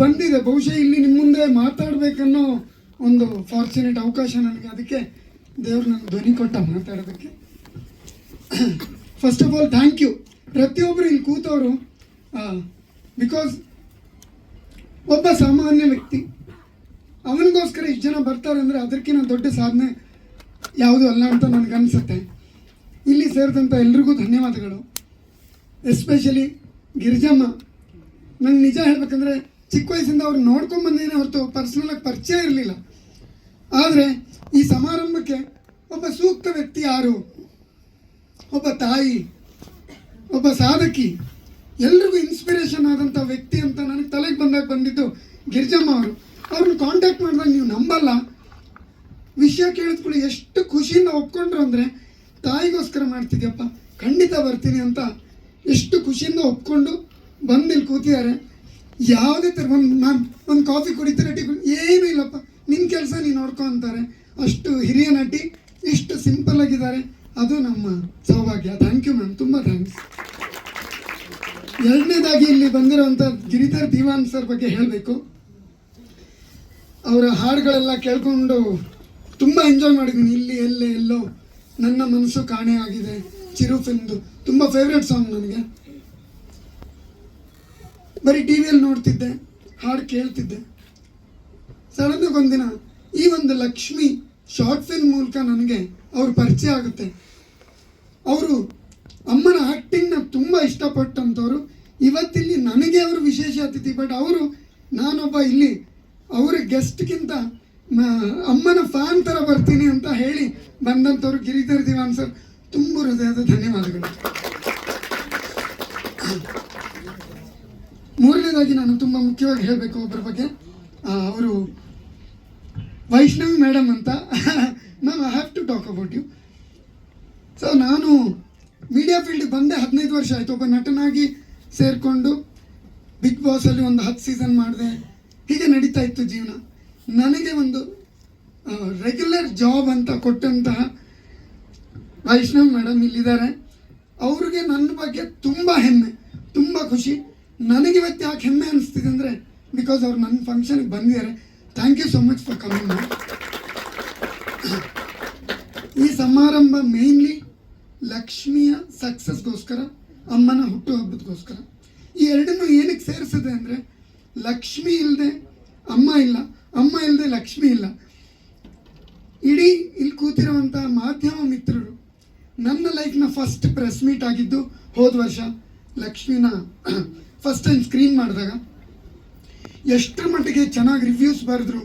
ಬಂದಿದೆ. ಬಹುಶಃ ಇಲ್ಲಿ ನಿಮ್ಮ ಮುಂದೆ ಮಾತಾಡಬೇಕನ್ನೋ ಒಂದು ಫಾರ್ಚುನೇಟ್ ಅವಕಾಶ ನನಗೆ. ಅದಕ್ಕೆ ದೇವ್ರು ನನಗೆ ಧ್ವನಿ ಕೊಟ್ಟ ಮಾತಾಡೋದಕ್ಕೆ. First of all thank you ಪ್ರತಿಯೊಬ್ಬರು ಇಲ್ಲಿ ಕೂತವರು ಬಿಕಾಸ್ ಒಬ್ಬ ಸಾಮಾನ್ಯ ವ್ಯಕ್ತಿ, ಅವನಿಗೋಸ್ಕರ ಇಷ್ಟು ಜನ ಬರ್ತಾರೆ ಅಂದರೆ ಅದಕ್ಕಿಂತ ದೊಡ್ಡ ಸಾಧನೆ ಯಾವುದು ಅಲ್ಲ ಅಂತ ನನಗನ್ಸುತ್ತೆ ಇಲ್ಲಿ ಸೇರಿದಂಥ ಎಲ್ರಿಗೂ ಧನ್ಯವಾದಗಳು. ಎಸ್ಪೆಷಲಿ ಗಿರಿಜಮ್ಮ, ನಂಗೆ ನಿಜ ಹೇಳ್ಬೇಕಂದ್ರೆ ಚಿಕ್ಕ ವಯಸ್ಸಿಂದ ಅವ್ರು ನೋಡ್ಕೊಂಡ್ ಬಂದೇನೆ ಹೊರತು ಪರ್ಸ್ನಲಾಗಿ ಪರಿಚಯ ಇರಲಿಲ್ಲ. ಆದರೆ ಈ ಸಮಾರಂಭಕ್ಕೆ ಒಬ್ಬ ಸೂಕ್ತ ವ್ಯಕ್ತಿ ಯಾರು? ಒಬ್ಬ ತಾಯಿ, ಒಬ್ಬ ಸಾಧಕಿ, ಎಲ್ರಿಗೂ ಇನ್ಸ್ಪಿರೇಷನ್ ಆದಂಥ ವ್ಯಕ್ತಿ ಅಂತ ನನಗೆ ತಲೆಗೆ ಬಂದಾಗ ಬಂದಿದ್ದು ಗಿರಿಜಮ್ಮ ಅವರು. ಅವ್ರನ್ನ ಕಾಂಟ್ಯಾಕ್ಟ್ ಮಾಡಿದಾಗ ನೀವು ನಂಬಲ್ಲ. ವಿಷಯ ಕೇಳಿದ್ಕೊಳ್ಳಿ ಎಷ್ಟು ಖುಷಿಯಿಂದ ಒಪ್ಕೊಂಡ್ರು ಅಂದರೆ, ತಾಯಿಗೋಸ್ಕರ ಮಾಡ್ತಿದ್ಯಪ್ಪ, ಖಂಡಿತ ಬರ್ತೀನಿ ಅಂತ ಎಷ್ಟು ಖುಷಿಯಿಂದ ಒಪ್ಕೊಂಡು ಬಂದಿಲ್ಲಿ ಕೂತಿದ್ದಾರೆ ಯಾವುದೇ ಥರ ಒಂದು ನಾನು, ಒಂದು ಕಾಫಿ ಕುಡಿತಾರೆ ಟೀ ಏನೂ ಇಲ್ಲಪ್ಪ. ನಿನ್ನ ಕೆಲಸ ನೀನು ನೋಡ್ಕೊ ಅಂತಾರೆ. ಅಷ್ಟು ಹಿರಿಯ ನಟಿ ಎಷ್ಟು ಸಿಂಪಲ್ ಆಗಿದ್ದಾರೆ. ಅದು ನಮ್ಮ ಸೌಭಾಗ್ಯ. ಥ್ಯಾಂಕ್ ಯು ಮ್ಯಾಮ್ ತುಂಬ ಥ್ಯಾಂಕ್ಸ್ ಎರಡನೇದಾಗಿ ಇಲ್ಲಿ ಬಂದಿರೋಂಥ ಗಿರಿಧರ್ ದಿವಾನ್ ಸರ್ ಬಗ್ಗೆ ಹೇಳಬೇಕು. ಅವರ ಹಾಡುಗಳೆಲ್ಲ ಕೇಳ್ಕೊಂಡು ತುಂಬ ಎಂಜಾಯ್ ಮಾಡಿದ್ದೀನಿ. ಇಲ್ಲಿ, ಎಲ್ಲೇ, ಎಲ್ಲೋ. ನನ್ನ ಮನಸ್ಸು ಕಾಣೆ ಆಗಿದೆ. ಚಿರು ಫಿಲ್ಮ್ದು ತುಂಬ ಫೇವ್ರೆಟ್ ಸಾಂಗ್ ನನಗೆ. ಬರೀ ಟಿ ವಿಯಲ್ಲಿ ನೋಡ್ತಿದ್ದೆ, ಹಾಡು ಕೇಳ್ತಿದ್ದೆ. ಸಡನ್ನಾಗಿ ಒಂದಿನ ಈ ಒಂದು ಲಕ್ಷ್ಮಿ ಶಾರ್ಟ್ ಫಿಲ್ಮ್ ಮೂಲಕ ನನಗೆ ಅವ್ರ ಪರಿಚಯ ಆಗುತ್ತೆ. ಅವರು ಅಮ್ಮನ ಆ್ಯಕ್ಟಿಂಗ್ನ ತುಂಬ ಇಷ್ಟಪಟ್ಟಂಥವ್ರು ಇವತ್ತಿಲ್ಲಿ ನನಗೆ ಅವರು ವಿಶೇಷ ಅತಿಥಿ ಬಟ್ ಅವರು ನಾನೊಬ್ಬ ಇಲ್ಲಿ ಅವರ ಗೆಸ್ಟ್ಗಿಂತ ಅಮ್ಮನ ಫ್ಯಾನ್ ಥರ ಬರ್ತೀನಿ ಅಂತ ಹೇಳಿ ಬಂದಂಥವ್ರು ಗಿರಿಧರ್ ದಿವಾನ್ ಸರ್. ತುಂಬ ಹೃದಯದ ಧನ್ಯವಾದಗಳು. ಮೂರನೇದಾಗಿ ನಾನು ತುಂಬ ಮುಖ್ಯವಾಗಿ ಹೇಳಬೇಕು ಒಬ್ಬರ ಬಗ್ಗೆ. ಅವರು ವೈಷ್ಣವಿ ಮೇಡಮ್ ಅಂತ. ನಾನು I have to talk about you so ನಾನು ಮೀಡಿಯಾ ಫೀಲ್ಡಿಗೆ ಬಂದೆ ಹದಿನೈದು ವರ್ಷ ಆಯಿತು. ಒಬ್ಬ ನಟನಾಗಿ ಸೇರಿಕೊಂಡು ಬಿಗ್ ಬಾಸಲ್ಲಿ ಒಂದು ಹತ್ತು ಸೀಸನ್ ಮಾಡಿದೆ. ಹೀಗೆ ನಡೀತಾ ಇತ್ತು ಜೀವನ. ನನಗೆ ಒಂದು ರೆಗ್ಯುಲರ್ ಜಾಬ್ ಅಂತ ಕೊಟ್ಟಂತಹ ವೈಷ್ಣವ್ ಮೇಡಮ್ ಇಲ್ಲಿದ್ದಾರೆ. ಅವ್ರಿಗೆ ನನ್ನ ಬಗ್ಗೆ ತುಂಬ ಹೆಮ್ಮೆ, ತುಂಬ ಖುಷಿ. ನನಗೆ ಇವತ್ತು ಯಾಕೆ ಹೆಮ್ಮೆ ಅನಿಸ್ತಿದೆ ಅಂದರೆ ಬಿಕಾಸ್ ಅವ್ರು ನನ್ನ ಫಂಕ್ಷನ್ಗೆ ಬಂದಿದ್ದಾರೆ. Thank you so much for coming ಈ ಸಮಾರಂಭ ಮೇನ್ಲಿ ಲಕ್ಷ್ಮಿಯ ಸಕ್ಸಸ್ಗೋಸ್ಕರ ಅಮ್ಮನ ಹುಟ್ಟುಹಬ್ಬದಗೋಸ್ಕರ ಈ ಎರಡನ್ನೂ ಏನಕ್ಕೆ ಸೇರಿಸಿದೆ ಅಂದರೆ, ಲಕ್ಷ್ಮಿ ಇಲ್ಲದೆ ಅಮ್ಮ ಇಲ್ಲ, ಅಮ್ಮ ಇಲ್ಲದೆ ಲಕ್ಷ್ಮಿ ಇಲ್ಲ. ಇಡೀ ಇಲ್ಲಿ ಕೂತಿರುವಂಥ ಮಾಧ್ಯಮ ಮಿತ್ರರು, ನನ್ನ ಲೈಫ್ನ ಫಸ್ಟ್ ಪ್ರೆಸ್ ಮೀಟ್ ಆಗಿದ್ದು ಹೋದ ವರ್ಷ ಲಕ್ಷ್ಮಿನ ಫಸ್ಟ್ ಟೈಮ್ ಸ್ಕ್ರೀನ್ ಮಾಡಿದಾಗ ಎಷ್ಟರ ಮಟ್ಟಿಗೆ ಚೆನ್ನಾಗಿ ರಿವ್ಯೂಸ್ ಬರೆದ್ರು,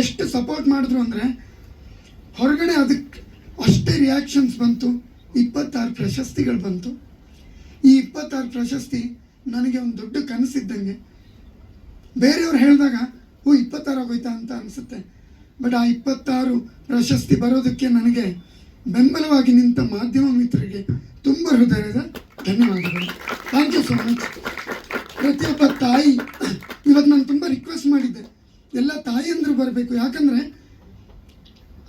ಎಷ್ಟು ಸಪೋರ್ಟ್ ಮಾಡಿದ್ರು ಅಂದರೆ ಹೊರಗಡೆ ಅದಕ್ಕೆ ಅಷ್ಟೇ ರಿಯಾಕ್ಷನ್ಸ್ ಬಂತು, ಇಪ್ಪತ್ತಾರು ಪ್ರಶಸ್ತಿಗಳು ಬಂತು. ಈ ಇಪ್ಪತ್ತಾರು ಪ್ರಶಸ್ತಿ ನನಗೆ ಒಂದು ದೊಡ್ಡ ಕನಸಿದ್ದಂಗೆ. ಬೇರೆಯವ್ರು ಹೇಳಿದಾಗ ಓ ಇಪ್ಪತ್ತಾರು ಆಗೋಯ್ತಾ ಅಂತ ಅನಿಸುತ್ತೆ. ಬಟ್ ಆ ಇಪ್ಪತ್ತಾರು ಪ್ರಶಸ್ತಿ ಬರೋದಕ್ಕೆ ನನಗೆ ಬೆಂಬಲವಾಗಿ ನಿಂತ ಮಾಧ್ಯಮ ಮಿತ್ರರಿಗೆ ತುಂಬ ಹೃದಯದ ಧನ್ಯವಾದಗಳು. ಥ್ಯಾಂಕ್ ಯು ಸೊ ಮಚ್ ಪ್ರತಿಯೊಬ್ಬ ತಾಯಿ. ಇವತ್ತು ನಾನು ತುಂಬ ರಿಕ್ವೆಸ್ಟ್ ಮಾಡಿದ್ದೆ. ಎಲ್ಲ ತಾಯಿಯಂದ್ರು ಬರಬೇಕು. ಯಾಕಂದರೆ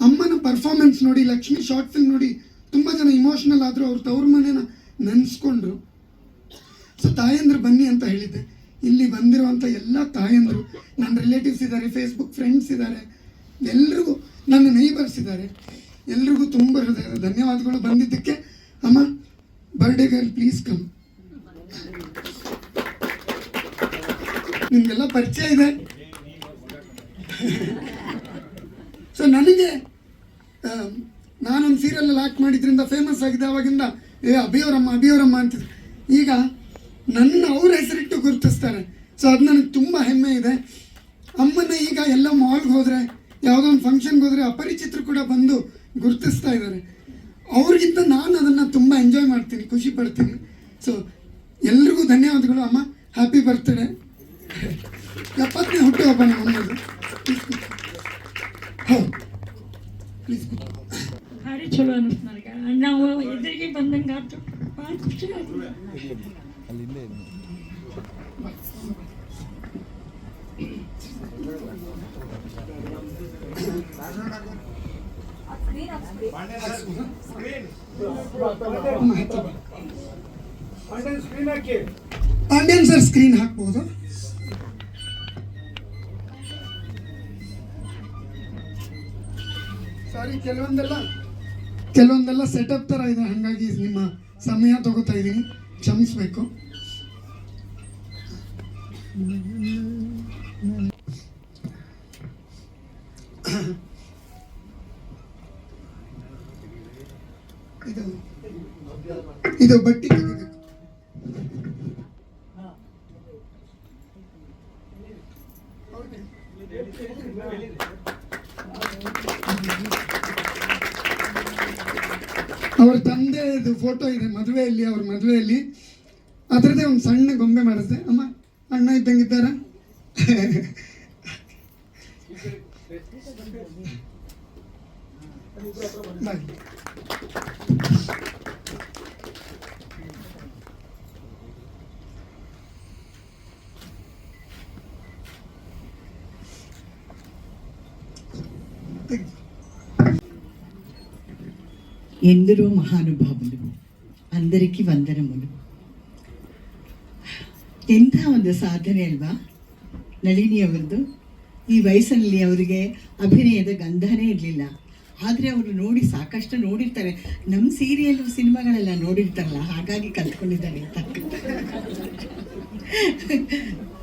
ಅಮ್ಮನ ಪರ್ಫಾರ್ಮೆನ್ಸ್ ನೋಡಿ, ಲಕ್ಷ್ಮಿ ಶಾರ್ಟ್ ಫಿಲ್ಮ್ ನೋಡಿ ತುಂಬ ಜನ ಇಮೋಷ್ನಲ್ ಆದರೂ ಅವ್ರ ತವ್ರ ಮನೇನ ನೆನೆಸ್ಕೊಂಡ್ರು. ಸೊ ತಾಯಂದ್ರು ಬನ್ನಿ ಅಂತ ಹೇಳಿದ್ದೆ. ಇಲ್ಲಿ ಬಂದಿರುವಂಥ ಎಲ್ಲ ತಾಯಂದರು ನನ್ನ ರಿಲೇಟಿವ್ಸ್ ಇದ್ದಾರೆ ಫೇಸ್ಬುಕ್ ಫ್ರೆಂಡ್ಸ್ ಇದ್ದಾರೆ ಎಲ್ರಿಗೂ ನನ್ನ ನೈಬರ್ಸ್ ಇದ್ದಾರೆ ಎಲ್ರಿಗೂ ತುಂಬ ಹೃದಯದ ಧನ್ಯವಾದಗಳು ಬಂದಿದ್ದಕ್ಕೆ. ಅಮ್ಮ ಬರ್ಡೇ ಗರ್ಲ್ ಪ್ಲೀಸ್ ಕಮ್ ನಿಮಗೆಲ್ಲ ಪರಿಚಯ ಇದೆ. ಸೊ ನನಗೆ ನಾನೊಂದು ಸೀರಿಯಲಲ್ಲಿ ಆ್ಯಕ್ಟ್ ಮಾಡಿದ್ರಿಂದ ಫೇಮಸ್ ಆಗಿದೆ ಅವಾಗಿಂದ. ಏ, ಅಭಿಯವರಮ್ಮ ಅಭಿಯವರಮ್ಮ ಅಂತಿದ್ರು. ಈಗ ನನ್ನ ಅವ್ರ ಹೆಸರಿಟ್ಟು ಗುರುತಿಸ್ತಾರೆ. ಸೊ ಅದು ನನಗೆ ತುಂಬ ಹೆಮ್ಮೆ ಇದೆ. ಅಮ್ಮನ ಈಗ ಎಲ್ಲ ಮಾಲ್ಗೆ ಹೋದರೆ, ಯಾವುದೋ ಒಂದು ಫಂಕ್ಷನ್ಗೆ ಹೋದರೆ ಅಪರಿಚಿತರು ಕೂಡ ಬಂದು ಗುರುತಿಸ್ತಾ ಇದ್ದಾರೆ. ಅವ್ರಿಗಿಂತ ನಾನು ಅದನ್ನು ತುಂಬ ಎಂಜಾಯ್ ಮಾಡ್ತೀನಿ, ಖುಷಿ ಪಡ್ತೀನಿ. ಸೊ ಎಲ್ರಿಗೂ ಧನ್ಯವಾದಗಳು ಅಮ್ಮ. ಹ್ಯಾಪಿ ಬರ್ತ್ಡೇ ಎಪ್ಪತ್ತನೇ ಹುಟ್ಟುಹಬ್ಬ ನಮ್ಮದು ಹೌದು ಪ್ಲೀಸ್ ಭಾರಿ ಚಲೋ ಅನಿಸ್ತು ನನಗೆ ನಾವು ಎದುರಿಗೆ ಬಂದಂಗೆ ಆಯ್ತು ಭಾಳ ಖುಷಿ ಆಯ್ತು ಪಾಂಡ್ಯನ್ ಸರ್ ಸ್ಕ್ರೀನ್ ಹಾಕ್ಬೋದು ಕೆಲವೊಂದೆಲ್ಲ ಕೆಲವೊಂದೆಲ್ಲ ಸೆಟಪ್ ತರ ಇದೆ. ಹಾಗಾಗಿ ನಿಮ್ಮ ಸಮಯ ತಗೋತಾ ಇದ್ದೀನಿ. ಕ್ಷಮಿಸ್ಬೇಕು. ಇದು ಇದು ಬಟ್ಟಿ ತೆಗಿಬೇಕು ಅವ್ರ ತಂದೆದು ಫೋಟೋ ಇದೆ ಮದುವೆಯಲ್ಲಿ ಅವ್ರ ಮದುವೆಯಲ್ಲಿ. ಅದರದ್ದೇ ಒಂದು ಸಣ್ಣ ಗೊಂಬೆ ಮಾಡಿದ್ದೆ ಅಮ್ಮ ಅಣ್ಣ ಇದ್ದಂಗಿದ್ದಾರ ಬಾಯ್. ఎందరో మహానుభావులు అందరికీ వందనములు ಎಂಥ ಒಂದು ಸಾಧನೆ ಅಲ್ವಾ ನಳಿನಿ ಅವರದ್ದು ಈ ವಯಸ್ಸಿನಲ್ಲಿ ಅವರಿಗೆ ಅಭಿನಯದ ಗಂಧನೇ ಇರಲಿಲ್ಲ ಆದರೆ ಅವರು ನೋಡಿ ಸಾಕಷ್ಟು ನೋಡಿರ್ತಾರೆ ನಮ್ಮ ಸೀರಿಯಲ್ ಸಿನಿಮಾಗಳೆಲ್ಲ ನೋಡಿರ್ತಾರಲ್ಲ ಹಾಗಾಗಿ ಕಲ್ತ್ಕೊಂಡಿದ್ದಾರೆ ಅಂತ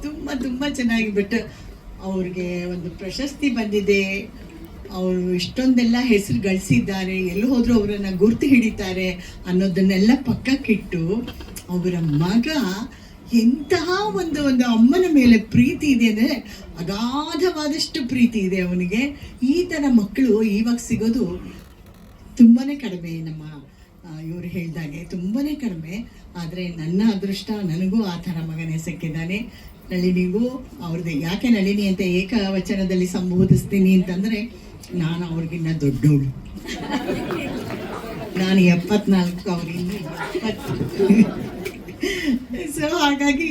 ತುಂಬ ತುಂಬ ಚೆನ್ನಾಗಿ ಬಟ್ ಅವ್ರಿಗೆ ಒಂದು ಪ್ರಶಸ್ತಿ ಬಂದಿದೆ ಅವರು ಇಷ್ಟೊಂದೆಲ್ಲ ಹೆಸರು ಗಳಿಸಿದ್ದಾರೆ, ಎಲ್ಲಿ ಹೋದರೂ ಅವರನ್ನು ಗುರ್ತು ಹಿಡಿತಾರೆ ಅನ್ನೋದನ್ನೆಲ್ಲ ಪಕ್ಕಕ್ಕಿಟ್ಟು ಅವರ ಮಗ ಎಂತಹ ಒಂದು ಒಂದು ಅಮ್ಮನ ಮೇಲೆ ಪ್ರೀತಿ ಇದೆ ಅಂದರೆ ಅಗಾಧವಾದಷ್ಟು ಪ್ರೀತಿ ಇದೆ ಅವನಿಗೆ. ಈ ಥರ ಮಕ್ಕಳು ಇವಾಗ ಸಿಗೋದು ತುಂಬಾ ಕಡಿಮೆ ನಮ್ಮ ಇವರು ಹೇಳಿದಾಗೆ ತುಂಬಾ ಕಡಿಮೆ. ಆದರೆ ನನ್ನ ಅದೃಷ್ಟ, ನನಗೂ ಆ ಥರ ಮಗನೇ ಸಿಕ್ಕಿದ್ದಾನೆ ನಳಿನಿಗೂ ಅವ್ರದ್ದು. ಯಾಕೆ ನಳಿನಿ ಅಂತ ಏಕವಚನದಲ್ಲಿ ಸಂಬೋಧಿಸ್ತೀನಿ ಅಂತಂದರೆ ನಾನು ಅವ್ರಿಗಿನ್ನ ದೊಡ್ಡವಳು ನಾನು ಎಪ್ಪತ್ನಾಲ್ಕು ಎಪ್ಪತ್ತು. ಸೊ ಹಾಗಾಗಿ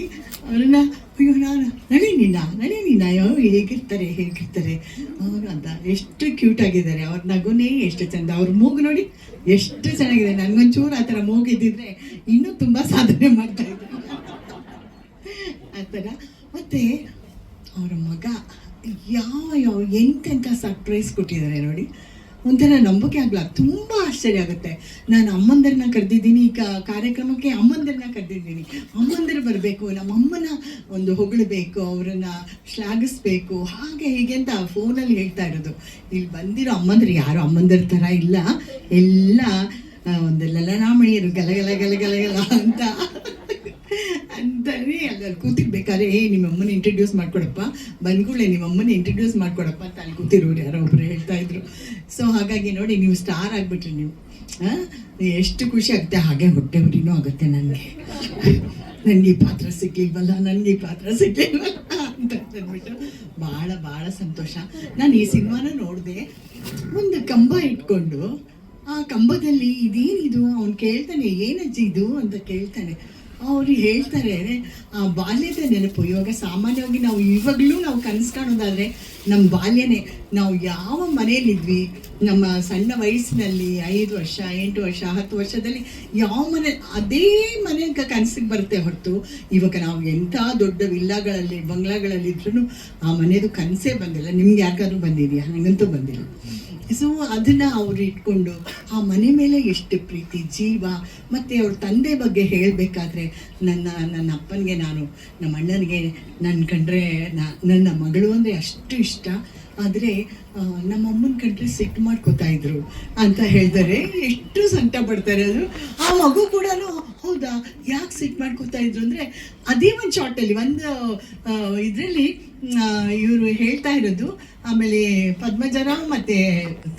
ಅವ್ರನ್ನ, ಅಯ್ಯೋ, ನಾನು ನಳಿನಿನ ನಳಿನಿನ ಅಯ್ಯೋ, ಹೇಗಿರ್ತಾರೆ ಹೇಗಿರ್ತಾರೆ. ಅವರು ಅಂತ, ಎಷ್ಟು ಕ್ಯೂಟ್ ಆಗಿದ್ದಾರೆ. ಅವ್ರ ನಗುನೇ ಎಷ್ಟು ಚಂದ. ಅವ್ರ ಮೂಗು ನೋಡಿ ಎಷ್ಟು ಚೆನ್ನಾಗಿದೆ. ನನಗೊಂಚೂರು ಆ ಥರ ಮೂಗಿದ್ದಿದ್ರೆ ಇನ್ನೂ ತುಂಬ ಸಾಧನೆ ಮಾಡ್ತಾ ಇದ್ರು. ಆ ಥರ. ಮತ್ತು, ಅವರ ಮಗ ಯಾವ ಯಾವ ಎಂತೆಂಥ ಸರ್ಪ್ರೈಸ್ ಕೊಟ್ಟಿದ್ದಾರೆ ನೋಡಿ. ಒಂಥರ ನಂಬಿಕೆ ಆಗಲ್ಲ ತುಂಬ ಆಶ್ಚರ್ಯ ಆಗುತ್ತೆ. ನಾನು ಅಮ್ಮಂದರನ್ನ ಕರೆದಿದ್ದೀನಿ ಈ ಕಾರ್ಯಕ್ರಮಕ್ಕೆ ಅಮ್ಮಂದರನ್ನ ಕರೆದಿದ್ದೀನಿ. ಅಮ್ಮಂದರು ಬರಬೇಕು ನಮ್ಮ ಅಮ್ಮನ ಒಂದು ಹೊಗಳಬೇಕು, ಅವರನ್ನ ಶ್ಲಾಘಿಸ್ಬೇಕು. ಹಾಗೆ ಹೀಗೆ ಅಂತ ಫೋನಲ್ಲಿ ಹೇಳ್ತಾ ಇರೋದು. ಇಲ್ಲಿ ಬಂದಿರೋ ಅಮ್ಮಂದರು ಯಾರು? ಅಮ್ಮಂದರ ಥರ ಇಲ್ಲ. ಎಲ್ಲ ಒಂದು ಲಲನಾಮಣಿಯರು, ಗಲಗಲ ಗಲಗಲ ಗಲ ಅಂತ. ಅಂತಾನೆ ಅಲ್ಲಿ ಕೂತಿರ್ಬೇಕಾದ್ರೆ ಏ ನಿಮ್ಮ ಅಮ್ಮನ ಇಂಟ್ರೊಡ್ಯೂಸ್ ಮಾಡ್ಕೊಡಪ್ಪ. ಬಂದ್ಗಳೇ ನಿಮ್ಮ ಅಮ್ಮನ ಇಂಟ್ರೊಡ್ಯೂಸ್ ಮಾಡ್ಕೊಡಪ್ಪ ಅಂತ ಅಲ್ಲಿ ಕೂತಿರೋರು ಯಾರೋ ಒಬ್ರು ಹೇಳ್ತಾ ಇದ್ರು. ಸೊ ಹಾಗಾಗಿ ನೋಡಿ, ನೀವು ಸ್ಟಾರ್ ಆಗಿಬಿಟ್ರಿ ನೀವು? ಎಷ್ಟು ಖುಷಿ ಆಗುತ್ತೆ ಹಾಗೆ ಹೊಟ್ಟೆ ಉರಿನೂ ಆಗುತ್ತೆ ನನಗೆ ನನಗೆ ಈ ಪಾತ್ರ ಸಿಗ್ಲಿಲ್ವಲ್ಲ ನನಗೆ ಈ ಪಾತ್ರ ಸಿಗ್ಲಿಲ್ವಲ್ಲ ಅಂತ ಅಂದ್ಬಿಟ್ಟು ಭಾಳ ಭಾಳ ಸಂತೋಷ. ನಾನು ಈ ಸಿನಿಮಾನ ನೋಡಿದೆ, ಒಂದು ಕಂಬ ಇಟ್ಕೊಂಡು, ಆ ಕಂಬದಲ್ಲಿ ಇದೇನಿದು? ಅವ್ನು ಕೇಳ್ತಾನೆ, ಏನಜ್ಜಿ ಇದು? ಅಂತ ಕೇಳ್ತಾನೆ. ಅವ್ರು ಹೇಳ್ತಾರೆ, ಆ, ಬಾಲ್ಯದ ನೆನಪು. ಇವಾಗ ಸಾಮಾನ್ಯವಾಗಿ ನಾವು ಇವಾಗಲೂ ನಾವು ಕನಸು ಕಾಣೋದಾದರೆ ನಮ್ಮ ಬಾಲ್ಯನೇ. ನಾವು ಯಾವ ಮನೆಯಲ್ಲಿದ್ವಿ, ನಮ್ಮ ಸಣ್ಣ ವಯಸ್ಸಿನಲ್ಲಿ, ಐದು ವರ್ಷ, ಎಂಟು ವರ್ಷ, ಹತ್ತು ವರ್ಷದಲ್ಲಿ ಯಾವ ಮನೆ, ಅದೇ ಮನೆ ಕನಸಿಗೆ ಬರುತ್ತೆ ಹೊರತು ಇವಾಗ ನಾವು ಎಂಥ ದೊಡ್ಡ ವಿಲ್ಲಾಗಳಲ್ಲಿ ಬಂಗ್ಲಾಗಳಲ್ಲಿ ಇದ್ರೂ ಆ ಮನೆಯದು ಕನಸೇ ಬಂದಿಲ್ಲ. ನಿಮ್ಗೆ ಯಾರಿಗಾದ್ರೂ ಬಂದಿದೆಯಾ? ನನಗಂತೂ ಬಂದಿಲ್ಲ. ಸೊ ಅದನ್ನ ಅವ್ರು ಇಟ್ಕೊಂಡು, ಆ ಮನೆ ಮೇಲೆ ಎಷ್ಟು ಪ್ರೀತಿ, ಜೀವ, ಮತ್ತು ಅವ್ರ ತಂದೆ ಬಗ್ಗೆ ಹೇಳಬೇಕಾದ್ರೆ ನನ್ನ ನನ್ನ ಅಪ್ಪನಿಗೆ ನಾನು, ನಮ್ಮ ಅಣ್ಣನಿಗೆ ನನ್ನ ಕಂಡ್ರೆ ನನ್ನ ಮಗಳು ಅಂದರೆ ಅಷ್ಟು ಇಷ್ಟ. ಆದರೆ ನಮ್ಮ ಅಮ್ಮನ ಕಂಡ್ರೆ ಸಿಟ್ಟು ಮಾಡ್ಕೋತಾ ಇದ್ರು ಅಂತ ಹೇಳ್ತಾರೆ. ಎಷ್ಟು ಸಂಕಟ ಪಡ್ತಾರೆ ಅದು. ಆ ಮಗು ಕೂಡ ಹೌದಾ, ಯಾಕೆ ಸಿಟ್ಟು ಮಾಡ್ಕೋತಾ ಇದ್ರು ಅಂದರೆ, ಅದೇ ಒಂದು ಶಾರ್ಟಲ್ಲಿ ಒಂದು ಇದರಲ್ಲಿ ಇವರು ಹೇಳ್ತಾ ಇರೋದು, ಆಮೇಲೆ ಪದ್ಮಜರಾವ್ ಮತ್ತೆ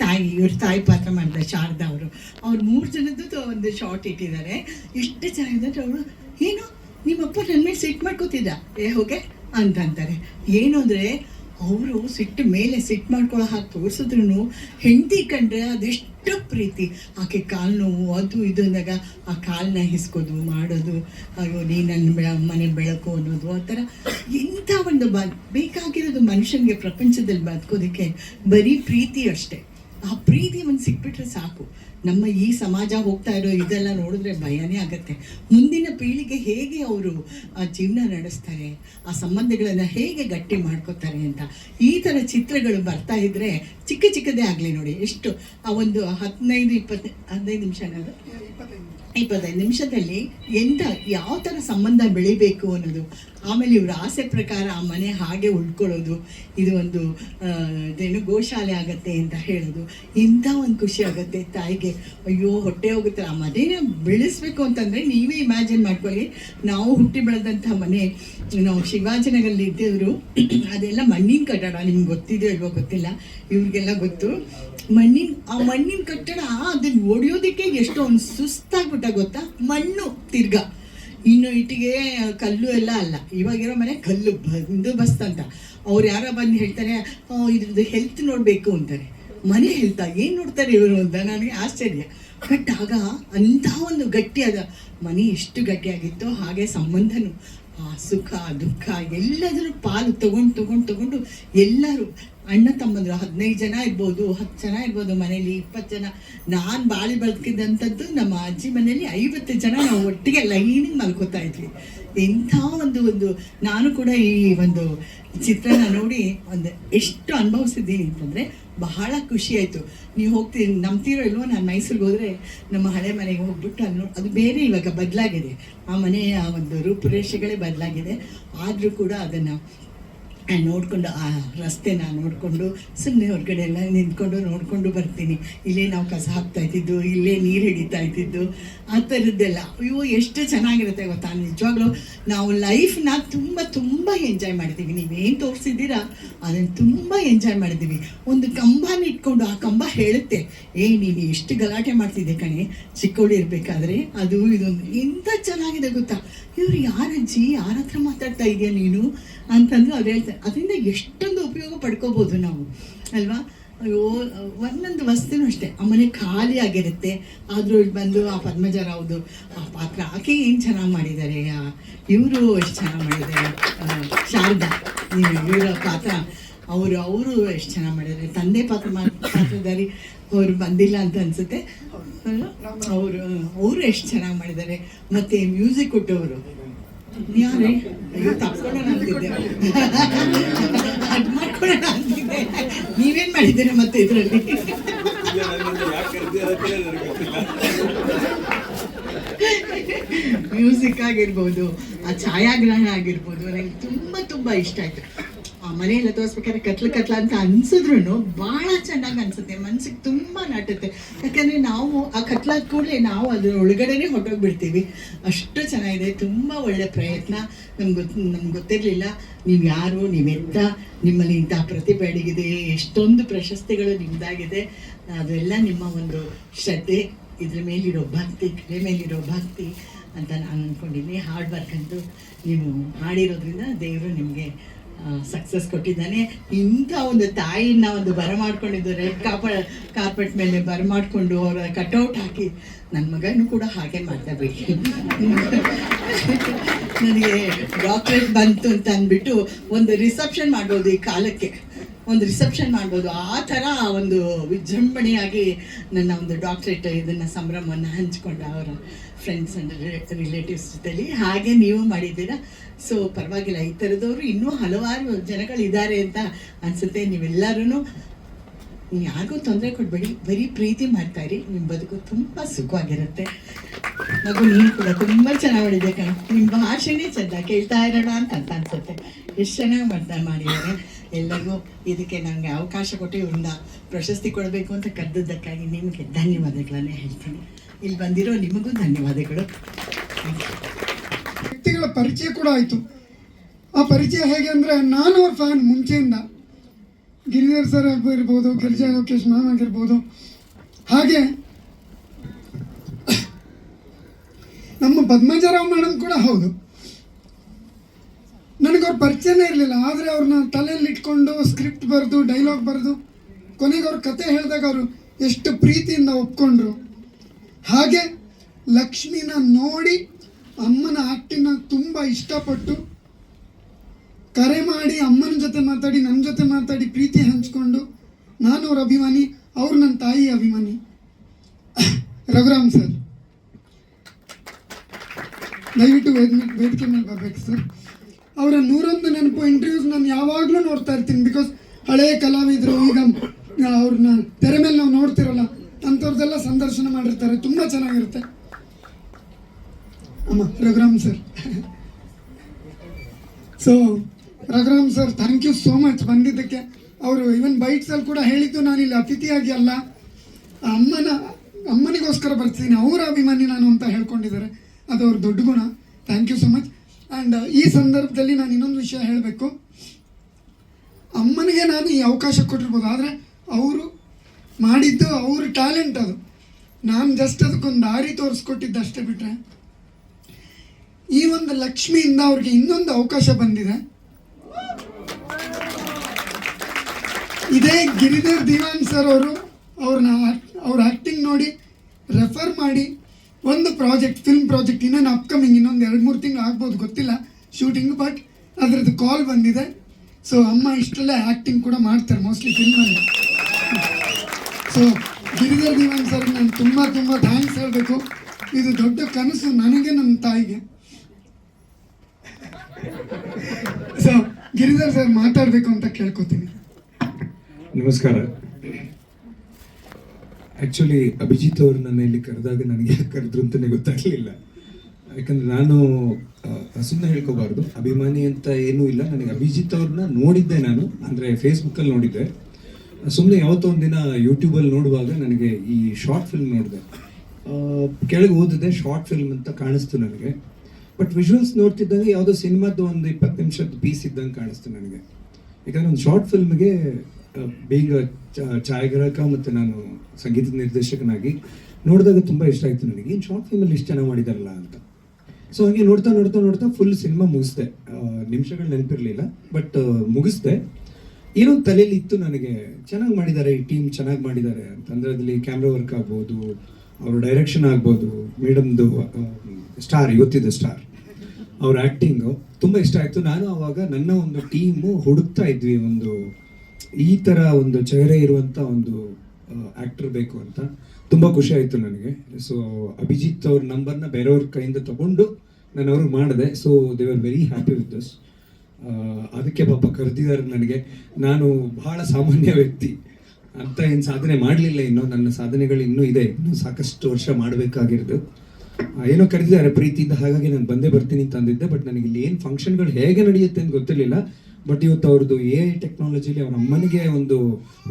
ತಾಯಿ, ಇವ್ರ ತಾಯಿ ಪಾತ್ರ ಮಾಡಿದ ಶಾರದಾ ಅವರು. ಅವ್ರು ಮೂರು ಜನದ್ದು ಒಂದು ಶಾರ್ಟ್ ಇಟ್ಟಿದ್ದಾರೆ. ಎಷ್ಟು ಚೆನ್ನಾಗಿದೆ ಅವಳು ಏನು, ನಿಮ್ಮಪ್ಪ ನನ್ನ ಮೇಲೆ ಸಿಟ್ಟು ಮಾಡ್ಕೋತಿದ್ದ? ಏ, ಹೋಗೆ ಅಂತಂತಾರೆ ಏನು ಅಂದರೆ ಅವರು ಸಿಟ್ಟು ಮೇಲೆ ಸಿಟ್ಟು ಮಾಡ್ಕೊಳ್ಳೋ ಹಾಗೆ ತೋರಿಸಿದ್ರು ಹೆಂಡತಿ ಕಂಡ್ರೆ ಅದೆಷ್ಟು ಪ್ರೀತಿ. ಆಕೆ ಕಾಲು ನೋವು, ಅದು ಇದು ಅಂದಾಗ ಆ ಕಾಲನ್ನ ಹಿಸ್ಕೋದು, ಮಾಡೋದು, ಅಯ್ಯೋ, ನೀ ನನ್ನ ಬೆಳ ಮನೆ ಬೆಳಕು ಅನ್ನೋದು, ಆ ಥರ ಇಂಥ ಒಂದು ಬ, ಬೇಕಾಗಿರೋದು ಮನುಷ್ಯನಿಗೆ ಪ್ರಪಂಚದಲ್ಲಿ ಬದುಕೋದಕ್ಕೆ ಬರೀ ಪ್ರೀತಿ ಅಷ್ಟೇ. ಆ ಪ್ರೀತಿ ಒಂದು ಸಿಕ್ಬಿಟ್ರೆ ಸಾಕು. ನಮ್ಮ ಈ ಸಮಾಜ ಹೋಗ್ತಾ ಇರೋ ಇದೆಲ್ಲ ನೋಡಿದ್ರೆ ಭಯನೇ ಆಗುತ್ತೆ. ಮುಂದಿನ ಪೀಳಿಗೆ ಹೇಗೆ ಅವರು ಆ ಜೀವನ ನಡೆಸ್ತಾರೆ, ಆ ಸಂಬಂಧಗಳನ್ನು ಹೇಗೆ ಗಟ್ಟಿ ಮಾಡ್ಕೋತಾರೆ ಅಂತ ಈ ಥರ ಚಿತ್ರಗಳು ಬರ್ತಾ ಇದ್ರೆ ಚಿಕ್ಕ ಚಿಕ್ಕದೇ ಆಗಲಿ ನೋಡಿ. ಎಷ್ಟು ಆ ಒಂದು ಹದಿನೈದು, ಇಪ್ಪತ್ತು, ಹದಿನೈದು ನಿಮಿಷ ಇಪ್ಪತ್ತೈದು ನಿಮಿಷದಲ್ಲಿ ಎಂಥ ಯಾವ ಥರ ಸಂಬಂಧ ಬೆಳಿಬೇಕು ಅನ್ನೋದು. ಆಮೇಲೆ ಇವ್ರ ಆಸೆ ಪ್ರಕಾರ ಆ ಮನೆ ಹಾಗೆ ಉಳ್ಕೊಳ್ಳೋದು, ಇದು ಒಂದು ಇದೇನು ಗೋಶಾಲೆ ಆಗತ್ತೆ ಅಂತ ಹೇಳೋದು. ಇಂಥ ಒಂದು ಖುಷಿ ಆಗುತ್ತೆ ತಾಯಿಗೆ. ಅಯ್ಯೋ ಹೊಟ್ಟೆ ಹೋಗುತ್ತೆ. ಆ ಮನೆನ ಬೆಳೆಸ್ಬೇಕು ಅಂತಂದರೆ ನೀವೇ ಇಮ್ಯಾಜಿನ್ ಮಾಡ್ಕೊಳ್ಳಿ. ನಾವು ಹುಟ್ಟಿ ಬೆಳೆದಂಥ ಮನೆ ನಾವು ಶಿವಾಜಿನಗರಲ್ಲಿ ಇದ್ದಿದ್ರು ಅದೆಲ್ಲ ಮಣ್ಣಿನ ಕಟ್ಟಡ ನಿಮ್ಗೆ ಗೊತ್ತಿದೆಯೋ ಇಲ್ವೋ ಗೊತ್ತಿಲ್ಲ ಇವ್ರಿಗೆಲ್ಲ ಗೊತ್ತು. ಮಣ್ಣಿನ ಆ ಮಣ್ಣಿನ ಕಟ್ಟಡ ಅದನ್ನ ಒಡೆಯೋದಕ್ಕೆ ಒಂದು ಸುಸ್ತಾಗ್ಬಿಟ್ಟ ಗೊತ್ತಾ? ಮಣ್ಣು ತಿರ್ಗಾ. ಇನ್ನು ಇಟ್ಟಿಗೆ ಕಲ್ಲು ಎಲ್ಲ ಅಲ್ಲ. ಇವಾಗಿರೋ ಮನೆ ಕಲ್ಲು ಬಂದು ಬಸ್ತ್ ಅಂತ. ಅವ್ರು ಯಾರೋ ಬಂದು ಹೇಳ್ತಾರೆ "ಆ, ಇದ್ರದ್ದು ಹೆಲ್ತ್ ನೋಡಬೇಕು ಅಂತಾರೆ. ಮನೆ ಹೇಳ್ತಾ ಏನು ನೋಡ್ತಾರೆ ಇವರು ಅಂತ ನನಗೆ ಆಶ್ಚರ್ಯ. ಬಟ್ ಆಗ ಅಂಥ ಒಂದು ಗಟ್ಟಿಯಾದ ಮನೆ ಎಷ್ಟು ಗಟ್ಟಿಯಾಗಿತ್ತೋ ಹಾಗೆ ಸಂಬಂಧನು ಆ ಸುಖ, ದುಃಖ ಎಲ್ಲದನ್ನು ಪಾಲು ತಗೊಂಡು ತಗೊಂಡು ತಗೊಂಡು ಎಲ್ಲರೂ ಅಣ್ಣ ತಮ್ಮಂದ್ರು ಹದಿನೈದು ಜನ ಇರ್ಬೋದು, ಹತ್ತು ಜನ ಇರ್ಬೋದು ಮನೇಲಿ, ಇಪ್ಪತ್ತು ಜನ. ನಾನು ಬಾಳಿ ಬದುಕಿದಂಥದ್ದು ನಮ್ಮ ಅಜ್ಜಿ ಮನೇಲಿ ಐವತ್ತು ಜನ ನಾವು ಒಟ್ಟಿಗೆ ಲೈನಿಂಗ್ ಮಲ್ಕೋತಾ ಇದ್ವಿ. ಎಂಥ ಒಂದು ಒಂದು ನಾನು ಕೂಡ ಈ ಒಂದು ಚಿತ್ರನ ನೋಡಿ ಒಂದು ಎಷ್ಟು ಅನುಭವಿಸಿದ್ದೀನಿ ಅಂತಂದರೆ ಬಹಳ ಖುಷಿ ಆಯಿತು. ನೀವು ಹೋಗ್ತೀರಿ, ನಂಬ್ತೀರೋ ಇಲ್ವೋ ನಾನು ಮೈಸೂರಿಗೆ ಹೋದರೆ ನಮ್ಮ ಹಳೆ ಮನೆಗೆ ಹೋಗ್ಬಿಟ್ಟು ಅಲ್ಲಿ ಅದು ಬೇರೆ ಇವಾಗ ಬದಲಾಗಿದೆ. ಆ ಮನೆಯ ಒಂದು ರೂಪುರೇಷೆಗಳೇ ಬದಲಾಗಿದೆ. ಆದರೂ ಕೂಡ ಅದನ್ನು ನೋಡಿಕೊಂಡು, ಆ, ರಸ್ತೆನ ನೋಡಿಕೊಂಡು ಸುಮ್ಮನೆ ಹೊರಗಡೆ ಎಲ್ಲ ನಿಂತ್ಕೊಂಡು ನೋಡಿಕೊಂಡು ಬರ್ತೀನಿ. ಇಲ್ಲೇ ನಾವು ಕಸ ಹಾಕ್ತಾ ಇದ್ದಿದ್ದು, ಇಲ್ಲೇ ನೀರು ಹಿಡಿತಾ ಇದ್ದಿದ್ದು, ಆ ಥರದ್ದೆಲ್ಲ ಅಯ್ಯೋ, ಎಷ್ಟು ಚೆನ್ನಾಗಿರುತ್ತೆ ಗೊತ್ತಾ? ನಿಜವಾಗ್ಲೂ ನಾವು ಲೈಫ್ನ ತುಂಬ ತುಂಬ ಎಂಜಾಯ್ ಮಾಡಿದ್ದೀವಿ. ನೀವೇನು ತೋರಿಸಿದ್ದೀರಾ? ಅದನ್ನು ತುಂಬ ಎಂಜಾಯ್ ಮಾಡಿದ್ದೀವಿ. ಒಂದು ಕಂಬನ ಇಟ್ಕೊಂಡು ಆ ಕಂಬ ಹೇಳುತ್ತೆ, ಏ, ನೀನು ಎಷ್ಟು ಗಲಾಟೆ ಮಾಡ್ತಿದ್ದೆ ಕಣೆ. ಚಿಕ್ಕವಳಿರ್ಬೇಕಾದ್ರೆ ಅದು ಇದೊಂದು ಎಂಥ ಚೆನ್ನಾಗಿದೆ ಗೊತ್ತಾ? ಇವ್ರು ಯಾರಜ್ಜಿ? ಯಾರ ಹತ್ರ ಮಾತಾಡ್ತಾ ಇದೆಯಾ ನೀನು? ಅಂತಂದು ಅವ್ರು ಹೇಳ್ತಾರೆ. ಅದರಿಂದ ಎಷ್ಟೊಂದು ಉಪಯೋಗ ಪಡ್ಕೋಬೋದು ನಾವು, ಅಲ್ವಾ? ಅಯ್ಯೋ, ಒಂದೊಂದು ವಸ್ತುನೂ ಅಷ್ಟೇ. ಆ ಮನೆ ಖಾಲಿ ಆಗಿರುತ್ತೆ ಆದರೂ ಬಂದು ಆ ಪದ್ಮಜರಾವ್ದು ಆ ಪಾತ್ರ. ಆಕೆ ಏನು ಚೆನ್ನಾಗಿ ಮಾಡಿದ್ದಾರೆ ಇವರು ಎಷ್ಟು ಚೆನ್ನಾಗಿ ಮಾಡಿದ್ದಾರೆ ಶಾರದಾ ಇವರ ಪಾತ್ರ. ಅವರು ಅವರು ಎಷ್ಟು ಚೆನ್ನಾಗಿ ಮಾಡಿದ್ದಾರೆ ತಂದೆ ಪಾತ್ರ ಮಾಡಿದ್ದಾರೆ ಅವರು ಬಂದಿಲ್ಲ ಅಂತ ಅನ್ಸುತ್ತೆ. ಅವರು ಅವರು ಎಷ್ಟು ಚೆನ್ನಾಗಿ ಮಾಡಿದ್ದಾರೆ ಮತ್ತೆ ಮ್ಯೂಸಿಕ್ ಕೊಟ್ಟವರು. ನೀವೇನ್ ಮಾಡಿದ್ದೀರ ಮತ್ತೆ ಇದರಲ್ಲಿ? ಮ್ಯೂಸಿಕ್ ಆಗಿರ್ಬೋದು ಆ ಛಾಯಾಗ್ರಹಣ ಆಗಿರ್ಬೋದು ನನಗೆ ತುಂಬಾ ತುಂಬಾ ಇಷ್ಟ ಆಯ್ತು. ಮನೆಯೆಲ್ಲ ತೋರಿಸ್ಬೇಕಾದ್ರೆ ಕತ್ಲು ಕತ್ಲ ಅಂತ ಅನ್ಸಿದ್ರು ಬಹಳ ಚೆನ್ನಾಗಿ ಅನ್ಸುತ್ತೆ. ಮನ್ಸಿಗೆ ತುಂಬಾ ನಾಟುತ್ತೆ. ಯಾಕಂದ್ರೆ ನಾವು ಆ ಕತ್ಲಾದ ಕೂಡಲೇ ನಾವು ಅದ್ರ ಒಳಗಡೆನೇ ಹೊಟ್ಟೋಗ್ಬಿಡ್ತೀವಿ ಅಷ್ಟು ಚೆನ್ನಾಗಿದೆ. ತುಂಬಾ ಒಳ್ಳೆ ಪ್ರಯತ್ನ. ನಮ್ಗೆ ಗೊತ್ತು ನಮ್ಗೆ ಗೊತ್ತಿರಲಿಲ್ಲ. ನೀವು ಯಾರು ನೀವೆಂತ ನಿಮ್ಮಲ್ಲಿ ಇಂತಹ ಪ್ರತಿಭೆ ಅಡಗಿದೆ ಎಷ್ಟೊಂದು ಪ್ರಶಸ್ತಿಗಳು ನಿಮ್ಮದಾಗಿದೆ ಅದೆಲ್ಲ ನಿಮ್ಮ ಒಂದು ಶ್ರದ್ಧೆ. ಇದ್ರ ಮೇಲಿರೋ ಭಕ್ತಿ ಕಲೆ ಮೇಲಿರೋ ಭಕ್ತಿ ಅಂತ ನಾನು ಅಂದ್ಕೊಂಡಿದ್ದೀನಿ ಹಾರ್ಡ್ ವರ್ಕ್ ಅಂತೂ ನೀವು ಮಾಡಿರೋದ್ರಿಂದ ದೇವರು ನಿಮಗೆ ಸಕ್ಸಸ್ ಕೊಟ್ಟಿದ್ದಾನೆ. ಇಂಥ ಒಂದು ತಾಯಿನ ಒಂದು ಬರ ಬರಮಾಡ್ಕೊಂಡಿದ್ದು ರೆಡ್ ಕಾಪ ಕಾರ್ಪೆಟ್ ಮೇಲೆ ಬರ ಮಾಡಿಕೊಂಡು ಅವರ ಕಟೌಟ್ ಹಾಕಿ ನನ್ನ ಮಗನೂ ಕೂಡ ಹಾಗೆ ಮಾಡ್ತಾ ನನಗೆ ಡಾಕ್ಟ್ರೇಟ್ ಬಂತು ಅಂತ ಅಂದ್ಬಿಟ್ಟು ಒಂದು ರಿಸೆಪ್ಷನ್ ಮಾಡ್ಬೋದು ಈ ಕಾಲಕ್ಕೆ. ಒಂದು ರಿಸೆಪ್ಷನ್ ಮಾಡ್ಬೋದು. ಆ ಥರ ಒಂದು ವಿಜೃಂಭಣೆಯಾಗಿ ನನ್ನ ಒಂದು ಡಾಕ್ಟ್ರೇಟ್ ಇದನ್ನು ಸಂಭ್ರಮವನ್ನು ಹಂಚಿಕೊಂಡ ಅವರ. ಫ್ರೆಂಡ್ಸ್ ಆ್ಯಂಡ್ ರಿಲೇಟಿವ್ಸ್ ಜೊತೆಲಿ, ಹಾಗೆ ನೀವು ಮಾಡಿದ್ದೀರಾ. ಸೊ ಪರವಾಗಿಲ್ಲ, ಈ ಥರದವರು ಇನ್ನೂ ಹಲವಾರು ಜನಗಳಿದ್ದಾರೆ ಅಂತ ಅನಿಸುತ್ತೆ. ನೀವೆಲ್ಲರೂ ಯಾರಿಗೂ ತೊಂದರೆ ಕೊಡಬೇಡಿ, ಬರೀ ಪ್ರೀತಿ ಮಾಡ್ತಾ ಇರಿ. ನಿಮ್ಮ ಬದುಕು ತುಂಬ ಸುಖವಾಗಿರುತ್ತೆ. ಮಗು, ನೀನು ಕೂಡ ತುಂಬ ಚೆನ್ನಾಗಿ ಮಾಡಿದೆ ಕಣ. ನಿಮ್ಮ ಭಾಷೆನೇ ಚೆಂದ ಕೇಳ್ತಾ ಇರೋಣ ಅಂತ ಅಂತ ಅನ್ಸುತ್ತೆ. ಎಷ್ಟು ಚೆನ್ನಾಗಿ ಮಾಡ್ತಾ ಮಾಡಿದ್ದಾರೆ. ಎಲ್ಲರಿಗೂ ಇದಕ್ಕೆ ನನಗೆ ಅವಕಾಶ ಕೊಟ್ಟು ಇವ್ರನ್ನ ಪ್ರಶಸ್ತಿ ಕೊಡಬೇಕು ಅಂತ ಕರೆದದ್ದಕ್ಕಾಗಿ ನಿಮಗೆ ಧನ್ಯವಾದಗಳನ್ನೇ ಹೇಳ್ತೀನಿ. ಇಲ್ಲಿ ಬಂದಿರೋ ನಿಮಗೂ ಧನ್ಯವಾದಗಳು. ವ್ಯಕ್ತಿಗಳ ಪರಿಚಯ ಕೂಡ ಆಯಿತು. ಆ ಪರಿಚಯ ಹೇಗೆ ಅಂದರೆ ನಾನು ಅವ್ರ ಫ್ಯಾನ್ ಮುಂಚೆಯಿಂದ. ಗಿರಿಧರ್ ಸರ್ ಆಗಿರ್ಬೋದು, ಗಿರಿಜಾ ಲೋಕೇಶ್ ಮ್ಯಾಮ್ ಆಗಿರ್ಬೋದು. ಹಾಗೆ ನಮ್ಮ ಪದ್ಮಜರಾವ್ ಮೇಡಮ್ ಕೂಡ ಹೌದು. ನನಗೆ ಅವ್ರ ಪರಿಚಯನೇ ಇರಲಿಲ್ಲ, ಆದರೆ ಅವ್ರನ್ನ ತಲೆಯಲ್ಲಿ ಇಟ್ಕೊಂಡು ಸ್ಕ್ರಿಪ್ಟ್ ಬರೆದು ಡೈಲಾಗ್ ಬರೆದು ಕೊನೆಗೆ ಅವ್ರ ಕತೆ ಹೇಳಿದಾಗ ಅವರು ಎಷ್ಟು ಪ್ರೀತಿಯಿಂದ ಒಪ್ಕೊಂಡ್ರು. ಹಾಗೆ ಲಕ್ಷ್ಮಿನ ನೋಡಿ ಅಮ್ಮನ ಆಕ್ಟಿನ ತುಂಬ ಇಷ್ಟಪಟ್ಟು ಕರೆ ಮಾಡಿ ಅಮ್ಮನ ಜೊತೆ ಮಾತಾಡಿ ನನ್ನ ಜೊತೆ ಮಾತಾಡಿ ಪ್ರೀತಿ ಹಂಚ್ಕೊಂಡು ನಾನು ಅವ್ರ ಅಭಿಮಾನಿ, ಅವ್ರು ನನ್ನ ತಾಯಿ ಅಭಿಮಾನಿ. ರಘುರಾಮ್ ಸರ್. ದಯವಿಟ್ಟು ವೇದಿಕೆ ಮೇಲೆ ಬರಬೇಕು ಸರ್. ಅವರ ನೂರೊಂದು ನೆನಪು ಇಂಟರ್ವ್ಯೂಸ್ ನಾನು ಯಾವಾಗಲೂ ನೋಡ್ತಾ ಇರ್ತೀನಿ ಬಿಕಾಸ್ ಹಳೆಯ ಕಲಾವಿದರು ಈಗ ಅವ್ರನ್ನ ತೆರೆ ಮೇಲೆ ನಾವು ನೋಡ್ತಿರಲ್ಲ ಅಂಥವ್ರದ್ದೆಲ್ಲ ಸಂದರ್ಶನ ಮಾಡಿರ್ತಾರೆ, ತುಂಬ ಚೆನ್ನಾಗಿರುತ್ತೆ. ಅಮ್ಮ, Raghuram sir so Raghuram sir thank you so much ಬಂದಿದ್ದಕ್ಕೆ ಅವರು ಇವನ್ ಬೈಟ್ಸಲ್ಲಿ ಕೂಡ ಹೇಳಿದ್ದು ನಾನು ಇಲ್ಲಿ ಅತಿಥಿಯಾಗಿ ಅಲ್ಲ. ಅಮ್ಮನ, ಅಮ್ಮನಿಗೋಸ್ಕರ ಬರ್ತೀನಿ, ಅವರ ಅಭಿಮಾನಿ ನಾನು ಅಂತ ಹೇಳ್ಕೊಂಡಿದ್ದಾರೆ. ಅದು ಅವ್ರ ದೊಡ್ಡ ಗುಣ. Thank you so much and ಈ ಸಂದರ್ಭದಲ್ಲಿ ನಾನು ಇನ್ನೊಂದು ವಿಷಯ ಹೇಳಬೇಕು. ಅಮ್ಮನಿಗೆ ನಾನು ಈ ಅವಕಾಶ ಕೊಟ್ಟಿರ್ಬೋದು, ಆದರೆ ಅವರು ಮಾಡಿದ್ದು ಅವ್ರ ಟ್ಯಾಲೆಂಟ್ ಅದು. ನಾನು ಜಸ್ಟ್ ಅದಕ್ಕೊಂದು ದಾರಿ ತೋರಿಸ್ಕೊಟ್ಟಿದ್ದು ಅಷ್ಟೇ ಬಿಟ್ಟರೆ ಈ ಒಂದು ಲಕ್ಷ್ಮಿಯಿಂದ ಅವ್ರಿಗೆ ಇನ್ನೊಂದು ಅವಕಾಶ ಬಂದಿದೆ. ಇದೇ ಗಿರಿಧರ್ ದಿವಾನ್ ಸರ್ ಅವರು ಅವ್ರನ್ನ ಅವ್ರ ಆ್ಯಕ್ಟಿಂಗ್ ನೋಡಿ ರೆಫರ್ ಮಾಡಿ ಒಂದು ಪ್ರಾಜೆಕ್ಟ್ ಫಿಲ್ಮ್ ಪ್ರಾಜೆಕ್ಟ್ ಇನ್ನೊಂದು ಅಪ್ಕಮಿಂಗ್ ಇನ್ನೊಂದು ಎರಡು ಮೂರು ತಿಂಗಳು ಆಗ್ಬೋದು, ಗೊತ್ತಿಲ್ಲ ಶೂಟಿಂಗ್ ಬಟ್ ಅದರದ್ದು ಕಾಲ್ ಬಂದಿದೆ. ಸೊ ಅಮ್ಮ ಇಷ್ಟೆಲ್ಲ ಆ್ಯಕ್ಟಿಂಗ್ ಕೂಡ ಮಾಡ್ತಾರೆ ಮೋಸ್ಟ್ಲಿ ಫಿಲ್ಮಲ್ಲಿ ಸೊ ಗಿರಿಧರ್ ದಿವಾನ್ ಸರ್ ನಾನು ತುಂಬ ತುಂಬ ಥ್ಯಾಂಕ್ಸ್ ಹೇಳಬೇಕು. ಇದು ದೊಡ್ಡ ಕನಸು ನನಗೆ ನನ್ನ ತಾಯಿಗೆ. ಸೊ ಗಿರಿಧರ್ ಸರ್ ಮಾತಾಡಬೇಕು ಅಂತ ಕೇಳ್ಕೊತೀನಿ. ನಮಸ್ಕಾರ. ಆ್ಯಕ್ಚುಲಿ ಅಭಿಜಿತ್ ಅವರು ನನ್ನ ಇಲ್ಲಿ ಕರೆದಾಗ ನನಗೆ ಯಾಕೆ ಕರೆದ್ರು ಅಂತಲೇ ಗೊತ್ತಾಗಲಿಲ್ಲ. ಯಾಕಂದರೆ ನಾನು ಸುಮ್ಮನೆ ಹೇಳ್ಕೋಬಾರ್ದು. ಅಭಿಮಾನಿ ಅಂತ ಏನೂ ಇಲ್ಲ. ನನಗೆ ಅಭಿಜಿತ್ ಅವ್ರನ್ನ ನೋಡಿದ್ದೆ ನಾನು. ಅಂದರೆ ಫೇಸ್ಬುಕ್ಕಲ್ಲಿ ನೋಡಿದ್ದೆ. ಸುಮ್ಮನೆ ಯಾವತ್ತೋ ಒಂದಿನ ಯೂಟ್ಯೂಬಲ್ಲಿ ನೋಡುವಾಗ ನನಗೆ ಈ ಶಾರ್ಟ್ ಫಿಲ್ಮ್ ನೋಡಿದೆ. ಕೆಳಗೆ ಓದಿದೆ ಶಾರ್ಟ್ ಫಿಲ್ಮ್ ಅಂತ ಕಾಣಿಸ್ತು ನನಗೆ. ಬಟ್ ವಿಜುವಲ್ಸ್ ನೋಡ್ತಿದ್ದಂಗೆ ಯಾವುದೋ ಸಿನಿಮಾದ ಒಂದು ಇಪ್ಪತ್ತು ನಿಮಿಷದ ಪೀಸ್ ಇದ್ದಂಗೆ ಕಾಣಿಸ್ತು ನನಗೆ. ಯಾಕಂದ್ರೆ ಒಂದು ಶಾರ್ಟ್ ಫಿಲ್ಮ್ಗೆ ಬೇಗ ಛಾಯಾಗ್ರಾಹಕ ಮತ್ತು ನಾನು ಸಂಗೀತ ನಿರ್ದೇಶಕನಾಗಿ ನೋಡಿದಾಗ ತುಂಬ ಇಷ್ಟ ಆಯಿತು ನನಗೆ. ಏನು ಶಾರ್ಟ್ ಫಿಲ್ಮಲ್ಲಿ ಇಷ್ಟು ಚೆನ್ನಾಗಿ ಮಾಡಿದಾರಲ್ಲ ಅಂತ. ಸೊ ಹಾಗೆ ನೋಡ್ತಾ ನೋಡ್ತಾ ನೋಡ್ತಾ ಫುಲ್ ಸಿನಿಮಾ ಮುಗಿಸ್ದೆ. ನಿಮಿಷಗಳು ನೆನಪಿರಲಿಲ್ಲ ಬಟ್ ಮುಗಿಸ್ದೆ. ಏನೋ ತಲೆಯಲ್ಲಿ ಇತ್ತು ನನಗೆ, ಚೆನ್ನಾಗಿ ಮಾಡಿದ್ದಾರೆ, ಈ ಟೀಮ್ ಚೆನ್ನಾಗಿ ಮಾಡಿದ್ದಾರೆ ಅಂತಂದ್ರೆ ಅದರಲ್ಲಿ ಕ್ಯಾಮ್ರಾ ವರ್ಕ್ ಆಗ್ಬೋದು, ಅವ್ರ ಡೈರೆಕ್ಷನ್ ಆಗ್ಬೋದು. ಮೇಡಮ್ದು ಸ್ಟಾರ್ ಇವತ್ತಿದ್ದ ಸ್ಟಾರ್ ಅವ್ರ ಆ್ಯಕ್ಟಿಂಗು ತುಂಬ ಇಷ್ಟ ಆಯಿತು. ನಾನು ಅವಾಗ ನನ್ನ ಒಂದು ಟೀಮು ಹುಡುಕ್ತಾ ಇದ್ವಿ. ಒಂದು, ಈ ಥರ ಒಂದು ಚೆಹರೆ ಇರುವಂಥ ಒಂದು ಆ್ಯಕ್ಟರ್ ಬೇಕು ಅಂತ. ತುಂಬ ಖುಷಿ ಆಯಿತು ನನಗೆ. ಸೊ ಅಭಿಜಿತ್ ಅವ್ರ ನಂಬರ್ನ ಬೇರೆಯವ್ರ ಕೈಯಿಂದ ತಗೊಂಡು ನಾನು ಅವ್ರಿಗೆ ಮಾಡಿದೆ. So they are very happy with this ಅದಕ್ಕೆ ಪಾಪ ಕರೆದಿದ್ದಾರೆ ನನಗೆ, ನಾನು ಬಹಳ ಸಾಮಾನ್ಯ ವ್ಯಕ್ತಿ. ಅಂತ ಏನು ಸಾಧನೆ ಮಾಡಲಿಲ್ಲ ಇನ್ನೂ, ನನ್ನ ಸಾಧನೆಗಳು ಇನ್ನೂ ಇದೆ. ಇನ್ನೂ ಸಾಕಷ್ಟು ವರ್ಷ ಮಾಡಬೇಕಾಗಿರೋದು. ಏನೋ ಕರೆದಿದ್ದಾರೆ ಪ್ರೀತಿಯಿಂದ ಹಾಗಾಗಿ ನಾನು ಬಂದೇ ಬರ್ತೀನಿ ಅಂತ ಅಂದಿದ್ದೆ. ಬಟ್ ನನಗೆ ಇಲ್ಲಿ ಏನು ಫಂಕ್ಷನ್ಗಳು ಹೇಗೆ ನಡೆಯುತ್ತೆ ಅಂತ ಗೊತ್ತಿರಲಿಲ್ಲ. ಬಟ್ ಇವತ್ತು ಅವ್ರದ್ದು ಎ ಟೆಕ್ನಾಲಜಿಲಿ ಅವ್ರ ಅಮ್ಮನಿಗೆ ಒಂದು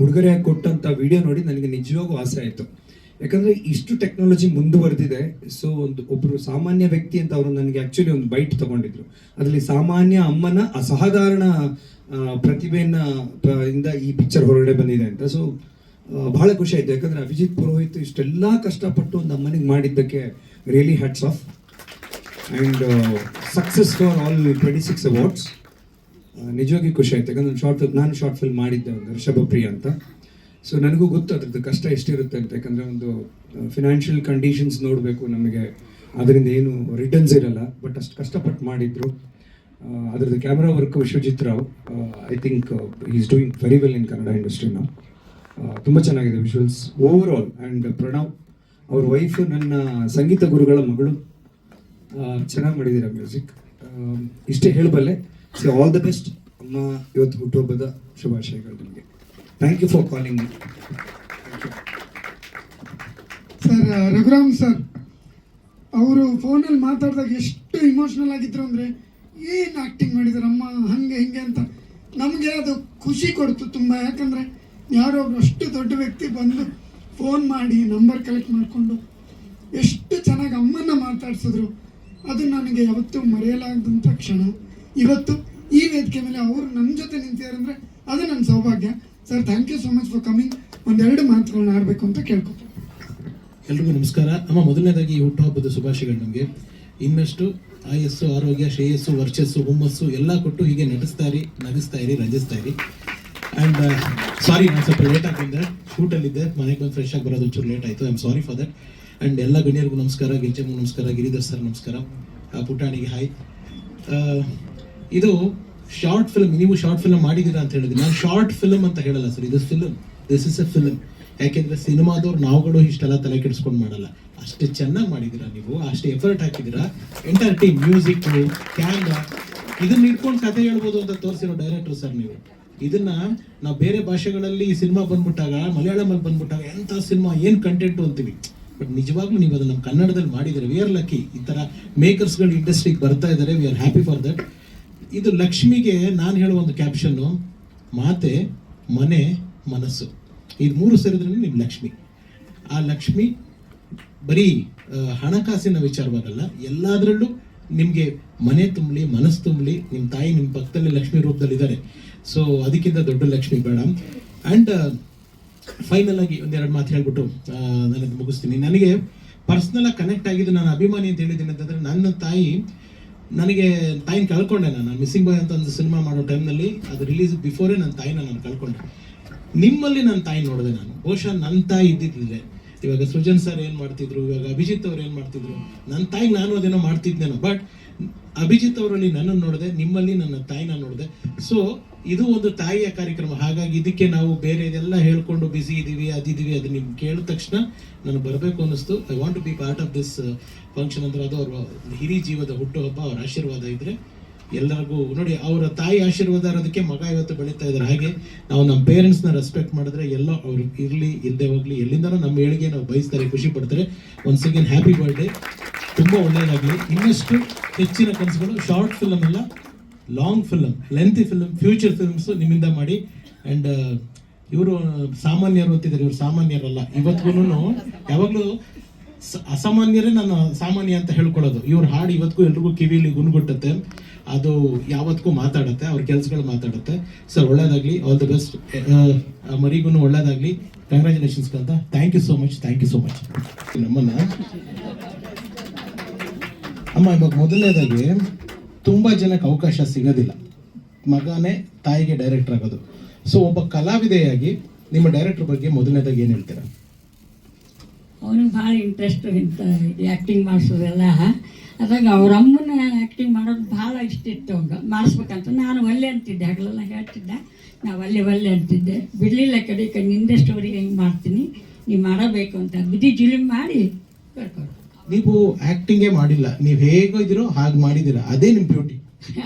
ಉಡುಗೊರೆ ಕೊಟ್ಟಂಥ ವಿಡಿಯೋ ನೋಡಿ ನನಗೆ ನಿಜವಾಗೂ ಆಸೆ ಆಯಿತು. ಯಾಕಂದ್ರೆ ಇಷ್ಟು ಟೆಕ್ನಾಲಜಿ ಮುಂದುವರೆದಿದೆ ಸೊ ಒಂದು ಒಬ್ರು ಸಾಮಾನ್ಯ ವ್ಯಕ್ತಿ ಅಂತ ಅವರು ನನಗೆ ಆಕ್ಚುಲಿ ಒಂದು ಬೈಟ್ ತಗೊಂಡಿದ್ರು. ಅದರಲ್ಲಿ ಸಾಮಾನ್ಯ ಅಮ್ಮನ ಅಸಾಧಾರಣ ಪ್ರತಿಭೆಯನ್ನ ಇಂದ ಈ ಪಿಕ್ಚರ್ ಹೊರಗಡೆ ಬಂದಿದೆ ಅಂತ. ಸೊ ಬಹಳ ಖುಷಿ ಆಯ್ತು. ಯಾಕಂದ್ರೆ ಅಭಿಜಿತ್ ಪುರೋಹಿತ್ ಇಷ್ಟೆಲ್ಲ ಕಷ್ಟಪಟ್ಟು ಒಂದು ಅಮ್ಮನಿಗೆ ಮಾಡಿದ್ದಕ್ಕೆ really hats off and success for all twenty six awards ನಿಜವಾಗಿ ಖುಷಿ ಆಯ್ತು. ಯಾಕಂದ್ರೆ ಶಾರ್ಟ್ ನಾನು ಶಾರ್ಟ್ ಫಿಲ್ಮ್ ಮಾಡಿದ್ದೆ, ಒಂದು ಋಷಭಪ್ರಿಯ ಅಂತ. ಸೊ ನನಗೂ ಗೊತ್ತು ಅದ್ರದ್ದು ಕಷ್ಟ ಎಷ್ಟಿರುತ್ತೆ ಅಂತ. ಯಾಕಂದರೆ ಒಂದು ಫಿನಾನ್ಷಿಯಲ್ ಕಂಡೀಷನ್ಸ್ ನೋಡಬೇಕು ನಮಗೆ. ಅದರಿಂದ ಏನು ರಿಟರ್ನ್ಸ್ ಇರಲ್ಲ. ಬಟ್ ಅಷ್ಟು ಕಷ್ಟಪಟ್ಟು ಮಾಡಿದ್ರು. ಅದರದ್ದು camera work Vishwajit Rao. I think is doing very well in Kannada ಇಂಡಸ್ಟ್ರಿನ ತುಂಬ ಚೆನ್ನಾಗಿದೆ visuals over all and Pranav ಅವ್ರ ವೈಫ್ ನನ್ನ ಸಂಗೀತ ಗುರುಗಳ ಮಗಳು ಚೆನ್ನಾಗಿ ಮಾಡಿದ್ದೀರಾ ಮ್ಯೂಸಿಕ್ ಇಷ್ಟೇ ಹೇಳಬಲ್ಲೆ. ಸೊ ಆಲ್ ದ ಬೆಸ್ಟ್ ಅಮ್ಮ, ಇವತ್ತು ಹುಟ್ಟುಹಬ್ಬದ ಶುಭಾಶಯಗಳು ನಿಮಗೆ. Thank you for calling sir Raghuram sir ಅವರು ಫೋನಲ್ಲಿ ಮಾತಾಡಿದಾಗ ಎಷ್ಟು ಇಮೋಷ್ನಲ್ ಆಗಿದ್ರು ಅಂದರೆ, ಏನು ಆ್ಯಕ್ಟಿಂಗ್ ಅಮ್ಮ, ಹಾಗೆ, ಹಿಂಗೆ ಅಂತ. ನಮಗೆ ಅದು ಖುಷಿ ಕೊಡ್ತು ತುಂಬ. ಯಾಕಂದರೆ, ಯಾರೋ ಅಷ್ಟು ದೊಡ್ಡ ವ್ಯಕ್ತಿ ಬಂದು ಫೋನ್ ಮಾಡಿ ನಂಬರ್ ಕಲೆಕ್ಟ್ ಮಾಡಿಕೊಂಡು ಎಷ್ಟು ಚೆನ್ನಾಗಿ ಅಮ್ಮನ್ನ ಮಾತಾಡಿಸಿದ್ರು. ಅದು ನನಗೆ ಯಾವತ್ತೂ ಮರೆಯಲಾಗದಂಥ ಕ್ಷಣ. ಇವತ್ತು ಈ ವೇದಿಕೆ ಮೇಲೆ ಅವರು ನನ್ನ ಜೊತೆ ನಿಂತಿದ್ದಾರೆ ಅಂದರೆ ಅದು ನನ್ನ ಸೌಭಾಗ್ಯ. Sir thank you so much for coming ಒಂದೆರಡು ಮಾತುಗಳನ್ನ ಆಡಬೇಕು ಅಂತ ಕೇಳ್ಕೊತೀನಿ. ಎಲ್ರಿಗೂ ನಮಸ್ಕಾರ. ಅಮ್ಮ, ಮೊದಲನೇದಾಗಿ ಈ ಹುಟ್ಟುಹಬ್ಬದ ಶುಭಾಶಯಗಳು ನಮಗೆ. ಇನ್ನಷ್ಟು ಆಯಸ್ಸು, ಆರೋಗ್ಯ, ಶ್ರೇಯಸ್ಸು, ವರ್ಚಸ್ಸು, ಹುಮ್ಮಸ್ಸು ಎಲ್ಲ ಕೊಟ್ಟು ಹೀಗೆ ನಟಿಸ್ತಾ ಇರಿ, ನಗಿಸ್ತಾ ಇರಿ, ರಂಜಿಸ್ತಾ ಇರಿ. ಆ್ಯಂಡ್ ಸಾರಿ ನಾನು ಸ್ವಲ್ಪ ಲೇಟ್ ಆಗಿದ್ದೆ ಶೂಟಲ್ಲಿದ್ದೆ ಮನೆಗೆ ಬಂದು ಫ್ರೆಶ್ ಆಗಿ ಬರೋದು ಒಂಚೂರು ಲೇಟ್ ಆಯಿತು. I am sorry for that and ಎಲ್ಲ ಗಣ್ಯರಿಗೂ ನಮಸ್ಕಾರ. ಗಿರಿಜಮ್ಮ ನಮಸ್ಕಾರ. ಗಿರಿಧರ್ ಸರ್ ನಮಸ್ಕಾರ. ಪುಟಾಣಿಗೆ ಹಾಯ್ ಇದು ಶಾರ್ಟ್ ಫಿಲ್ಮ್ ನೀವು ಶಾರ್ಟ್ ಫಿಲ್ಮ್ ಮಾಡಿದ್ದೀರಾ ಅಂತ ಹೇಳಿದ್ರೆ, ನಾನು ಶಾರ್ಟ್ ಫಿಲಮ್ ಅಂತ ಹೇಳಲ್ಲ ಸರ್ ಇದು film this is a film ಯಾಕೆಂದ್ರೆ ಸಿನಿಮಾದವ್ರು ನಾವುಗಳು ಇಷ್ಟೆಲ್ಲ ತಲೆ ಕೆಡಿಸ್ಕೊಂಡು ಮಾಡಲ್ಲ. ಅಷ್ಟು ಚೆನ್ನಾಗಿ ಮಾಡಿದ್ದೀರಾ ನೀವು, ಅಷ್ಟು ಎಫರ್ಟ್ ಹಾಕಿದ್ದೀರಾ. ಎಂಟರ್ ಟೀಮ್ ಮ್ಯೂಸಿಕ್ ಕ್ಯಾಮ್ರಾ ಇದನ್ನ ಇಟ್ಕೊಂಡು ಕಥೆ ಹೇಳ್ಬೋದು ಅಂತ ತೋರಿಸಿರೋ ಡೈರೆಕ್ಟರ್ ಸರ್ ನೀವು. ಇದನ್ನ ನಾವು ಬೇರೆ ಭಾಷೆಗಳಲ್ಲಿ ಈ ಸಿನಿಮಾ ಬಂದ್ಬಿಟ್ಟಾಗ ಮಲಯಾಳಮಲ್ಲಿ ಬಂದ್ಬಿಟ್ಟಾಗ ಎಂಥ ಸಿನಿಮಾ ಏನು ಕಂಟೆಂಟು ಅಂತೀವಿ. ಬಟ್ ನಿಜವಾಗ್ಲೂ ನೀವು ಅದನ್ನ ಕನ್ನಡದಲ್ಲಿ ಮಾಡಿದರೆ ವಿ ಆರ್ ಲಕ್ಕಿ ಈ ಥರ ಮೇಕರ್ಸ್ಗಳು ಇಂಡಸ್ಟ್ರಿಗೆ ಬರ್ತಾ ಇದ್ದಾರೆ we are happy for that ಇದು ಲಕ್ಷ್ಮಿಗೆ ನಾನು ಹೇಳುವ ಒಂದು ಕ್ಯಾಪ್ಷನ್ನು ಮಾತೆ, ಮನೆ, ಮನಸ್ಸು. ಇದು ಮೂರು ಸೇರಿದ್ರೆ ನಿಮ್ಮ ಲಕ್ಷ್ಮಿ. ಆ ಲಕ್ಷ್ಮಿ ಬರೀ ಹಣಕಾಸಿನ ವಿಚಾರವಾಗಲ್ಲ, ಎಲ್ಲದರಲ್ಲೂ ನಿಮಗೆ ಮನೆ ತುಂಬಲಿ, ಮನಸ್ಸು ತುಂಬಲಿ ನಿಮ್ಮ ತಾಯಿ ನಿಮ್ಮ ಪಕ್ಕದಲ್ಲಿ ಲಕ್ಷ್ಮಿ ರೂಪದಲ್ಲಿ ಇದ್ದಾರೆ ಸೊ ಅದಕ್ಕಿಂತ ದೊಡ್ಡ ಲಕ್ಷ್ಮಿ ಬೇಡ. ಆ್ಯಂಡ್ ಫೈನಲ್ ಆಗಿ ಒಂದೆರಡು ಮಾತು ಹೇಳ್ಬಿಟ್ಟು ನಾನು ಮುಗಿಸ್ತೀನಿ. ನನಗೆ ಪರ್ಸ್ನಲಾಗಿ ಕನೆಕ್ಟ್ ಆಗಿದ್ದು ನಾನು ಅಭಿಮಾನಿ ಅಂತ ಹೇಳಿದ್ದೀನಿ. ಅಂತಂದ್ರೆ ನನ್ನ ತಾಯಿ ನನಗೆ ತಾಯಿನ ಕಳ್ಕೊಂಡೆ ನಾನು. ಮಿಸ್ಸಿಂಗ್ ಬಾಯ್ ಅಂತ ಒಂದು ಸಿನಿಮಾ ಮಾಡೋ ಟೈಮ್ನಲ್ಲಿ ಅದು ರಿಲೀಸ್ ಬಿಫೋರೇ ನನ್ನ ತಾಯಿನ ನಾನು ಕಳ್ಕೊಂಡೆ. ನಿಮ್ಮಲ್ಲಿ ನನ್ನ ತಾಯಿ ನೋಡಿದೆ ನಾನು. ಬಹುಶಃ ನನ್ನ ತಾಯಿ ಇದ್ದಿದ್ದಿದೆ. ಇವಾಗ ಸೃಜನ್ ಸರ್ ಏನು ಮಾಡ್ತಿದ್ರು? ಇವಾಗ ಅಭಿಜಿತ್ ಅವ್ರು ಏನು ಮಾಡ್ತಿದ್ರು? ನನ್ನ ತಾಯಿಗೆ ನಾನು ಅದೇನೋ ಮಾಡ್ತಿದ್ದೇನೋ ಬಟ್ ಅಭಿಜಿತ್ ಅವರಲ್ಲಿ ನನ್ನನ್ನು ನೋಡಿದೆ, ನಿಮ್ಮಲ್ಲಿ ನನ್ನ ತಾಯಿನ ನೋಡಿದೆ. ಸೊ ಇದು ಒಂದು ತಾಯಿಯ ಕಾರ್ಯಕ್ರಮ. ಹಾಗಾಗಿ ಇದಕ್ಕೆ ನಾವು ಬೇರೆ ಇದೆಲ್ಲ ಹೇಳ್ಕೊಂಡು ಬಿಸಿ ಇದ್ದೀವಿ ಅದಿದ್ದೀವಿ ಅದು ನಿಮ್ಗೆ ಕೇಳಿದ ತಕ್ಷಣ ನಾನು ಬರಬೇಕು ಅನ್ನಿಸ್ತು. I want to be part of this function ಅಂದ್ರೆ ಅದು ಅವ್ರ ಹಿರಿ ಜೀವದ ಹುಟ್ಟುಹಬ್ಬ, ಅವ್ರ ಆಶೀರ್ವಾದ ಇದ್ರೆ ಎಲ್ಲರಿಗೂ ನೋಡಿ ಅವರ ತಾಯಿ ಆಶೀರ್ವಾದ ಇರೋದಕ್ಕೆ ಮಗ ಇವತ್ತು ಬೆಳೀತಾ ಇದ್ದಾರೆ. ಹಾಗೆ ನಾವು ನಮ್ಮ ಪೇರೆಂಟ್ಸ್ನ ರೆಸ್ಪೆಕ್ಟ್ ಮಾಡಿದ್ರೆ ಎಲ್ಲ ಅವ್ರು ಇರಲಿ ಇಲ್ಲದೆ ಹೋಗಲಿ, ಎಲ್ಲಿಂದನೂ ನಮ್ಮ ಏಳಿಗೆ ನಾವು ಬಯಸ್ತಾರೆ, ಖುಷಿ ಪಡ್ತಾರೆ. ಒನ್ಸ್ ಅಗೇನ್ ಹ್ಯಾಪಿ ಬರ್ಡೇ ತುಂಬ ಒಳ್ಳೆಯದಾಗಲಿ ಇನ್ನಷ್ಟು ಹೆಚ್ಚಿನ ಕನಸುಗಳು ಶಾರ್ಟ್ ಫಿಲಮ್ ಅಲ್ಲ long film lengthy film future films ನಿಮ್ಮಿಂದ ಮಾಡಿ. ಆ್ಯಂಡ್ ಇವರು ಸಾಮಾನ್ಯರು ಅಂತಿದ್ದಾರೆ, ಇವರು ಸಾಮಾನ್ಯರಲ್ಲ. ಇವತ್ತಿಗೂ ಯಾವಾಗಲೂ ಅಸಾಮಾನ್ಯರೇ ನಾನು ಸಾಮಾನ್ಯ ಅಂತ ಹೇಳ್ಕೊಳ್ಳೋದು. ಇವ್ರ ಹಾಡು ಇವತ್ತಿಗೂ ಎಲ್ರಿಗೂ ಕಿವಿಲಿ ಗುಣಗುಟ್ಟುತ್ತೆ. ಅದು ಯಾವತ್ತಿಗೂ ಮಾತಾಡುತ್ತೆ, ಅವ್ರ ಕೆಲಸಗಳು ಮಾತಾಡುತ್ತೆ. ಸರ್ ಒಳ್ಳೇದಾಗಲಿ ಆಲ್ ದಿ ಬೆಸ್ಟ್ ಮರಿಗೂ ಒಳ್ಳೇದಾಗಲಿ. ಕಂಗ್ರ್ಯಾಚುಲೇಷನ್ಸ್ ಅಂತ thank you so much thank you so much ನಮ್ಮನ್ನ. ಅಮ್ಮ, ಇವಾಗ ಮೊದಲನೇದಾಗಿ ತುಂಬ ಜನಕ್ಕೆ ಅವಕಾಶ ಸಿಗೋದಿಲ್ಲ. ಮಗನೇ ತಾಯಿಗೆ ಡೈರೆಕ್ಟರ್ ಆಗೋದು. ಸೊ ಒಬ್ಬ ಕಲಾವಿದೆಯಾಗಿ ನಿಮ್ಮ ಡೈರೆಕ್ಟರ್ ಬಗ್ಗೆ ಮೊದಲನೇದಾಗಿ ಏನು ಹೇಳ್ತೀರಾ? ಅವನಿಗೆ ಭಾಳ ಇಂಟ್ರೆಸ್ಟ್ ಇಂಥ ಆ್ಯಕ್ಟಿಂಗ್ ಮಾಡಿಸೋದೆಲ್ಲ. ಅದಾಗ ಅವ್ರ ಅಮ್ಮನ ಆ್ಯಕ್ಟಿಂಗ್ ಮಾಡೋದು ಭಾಳ ಇಷ್ಟ ಇತ್ತು ಅವಂಗೆ ಮಾಡಿಸ್ಬೇಕಂತ ನಾನು ಒಲ್ಲೆ ಅಂತಿದ್ದೆ. ಹಗಲೆಲ್ಲ ಹೇಳ್ತಿದ್ದೆ, ನಾವು ಒಲ್ಲೆ ಒಲ್ಲೆ ಅಂತಿದ್ದೆ. ಬಿಡಲಿಲ್ಲ ಕಡೆ ಕಡೆ, ನಿಂದೆ ಸ್ಟೋರಿ ಹೆಂಗೆ ಮಾಡ್ತೀನಿ. ನೀವು ಮಾಡಬೇಕು ಅಂತ. ಬಿಡಿ ಜುಲಿಮ್ ಮಾಡಿ ಕರ್ಕೊಂಡು ನೀವು ಆಕ್ಟಿಂಗೇ ಮಾಡಿಲ್ಲ. ನೀವು ಹೇಗೋ ಇದ್ದೀರೋ ಹಾಗೆ ಮಾಡಿದಿರ ಅದೇ ನಿಮ್ಮ ಬ್ಯೂಟಿ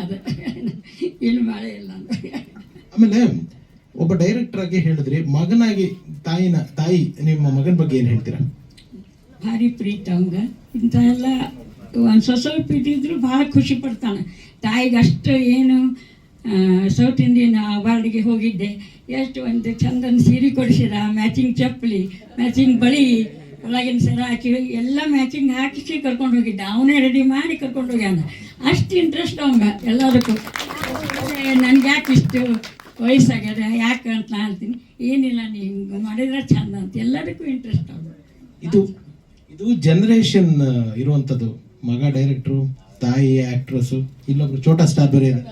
ಅದೇ. ಏನು ಮಾಡೇ ಇಲ್ಲ ಆಮೇಲೆ ಒಬ್ಬ ಡೈರೆಕ್ಟರ್ ಆಗಿ ಹೇಳಿದ್ರಿ ಮಗನಾಗಿ ತಾಯಿನ ತಾಯಿ ನಿಮ್ಮ ಮಗನ ಬಗ್ಗೆ ಏನು ಹೇಳ್ತೀರಾ? ಭಾರಿ ಪ್ರೀತ ಅವಂಗ. ಇಂಥ ಎಲ್ಲ ಒಂದು ಸ್ವಲ್ಪ ಸ್ವಲ್ಪ ಇದ್ದಿದ್ರು ಭಾಳ ಖುಷಿ ಪಡ್ತಾನೆ. ತಾಯಿಗೆ ಅಷ್ಟು ಏನು ಸೌತ್ ಇಂಡಿಯನ್ ಅವಾರ್ಡ್ಗೆ ಹೋಗಿದ್ದೆ. ಎಷ್ಟು ಒಂದು ಚಂದನ ಸೀರೆ ಕೊಡಿಸಿದ ಮ್ಯಾಚಿಂಗ್ ಚಪ್ಪಲಿ ಮ್ಯಾಚಿಂಗ್ ಬಳಿ. ಒಳಗಿನ ಸರ ಹಾಕಿ ಎಲ್ಲ ಮ್ಯಾಚಿಂಗ್ ಹಾಕಿಸಿ ಕರ್ಕೊಂಡು ಹೋಗಿದ್ದ. ಅವನೇ ರೆಡಿ ಮಾಡಿ ಕರ್ಕೊಂಡು ಹೋಗ್ಯಾನ. ಅಷ್ಟು ಇಂಟ್ರೆಸ್ಟ್ ಅವಂಗ ಎಲ್ಲದಕ್ಕೂ. ನನಗೆ ಯಾಕೆ ಇಷ್ಟು ವಯಸ್ಸಾಗ್ಯದ? ಯಾಕೆ ಅಂತ ನಾ ಹೇಳ್ತೀನಿ. ಏನಿಲ್ಲ ನೀ ಹಿಂಗೆ ಮಾಡಿದ್ರೆ ಚಂದ ಅಂತ. ಎಲ್ಲದಕ್ಕೂ ಇಂಟ್ರೆಸ್ಟ್ ಅವ ಇದು ಇದು ಜನರೇಷನ್ ಇರುವಂಥದ್ದು ಮಗ ಡೈರೆಕ್ಟ್ರು ತಾಯಿ ಆ್ಯಕ್ಟ್ರಸ್ಸು ಇಲ್ಲೊಬ್ರು ಚೋಟಾ ಸ್ಟಾರ್ ಬೇರೆ ಇದೆ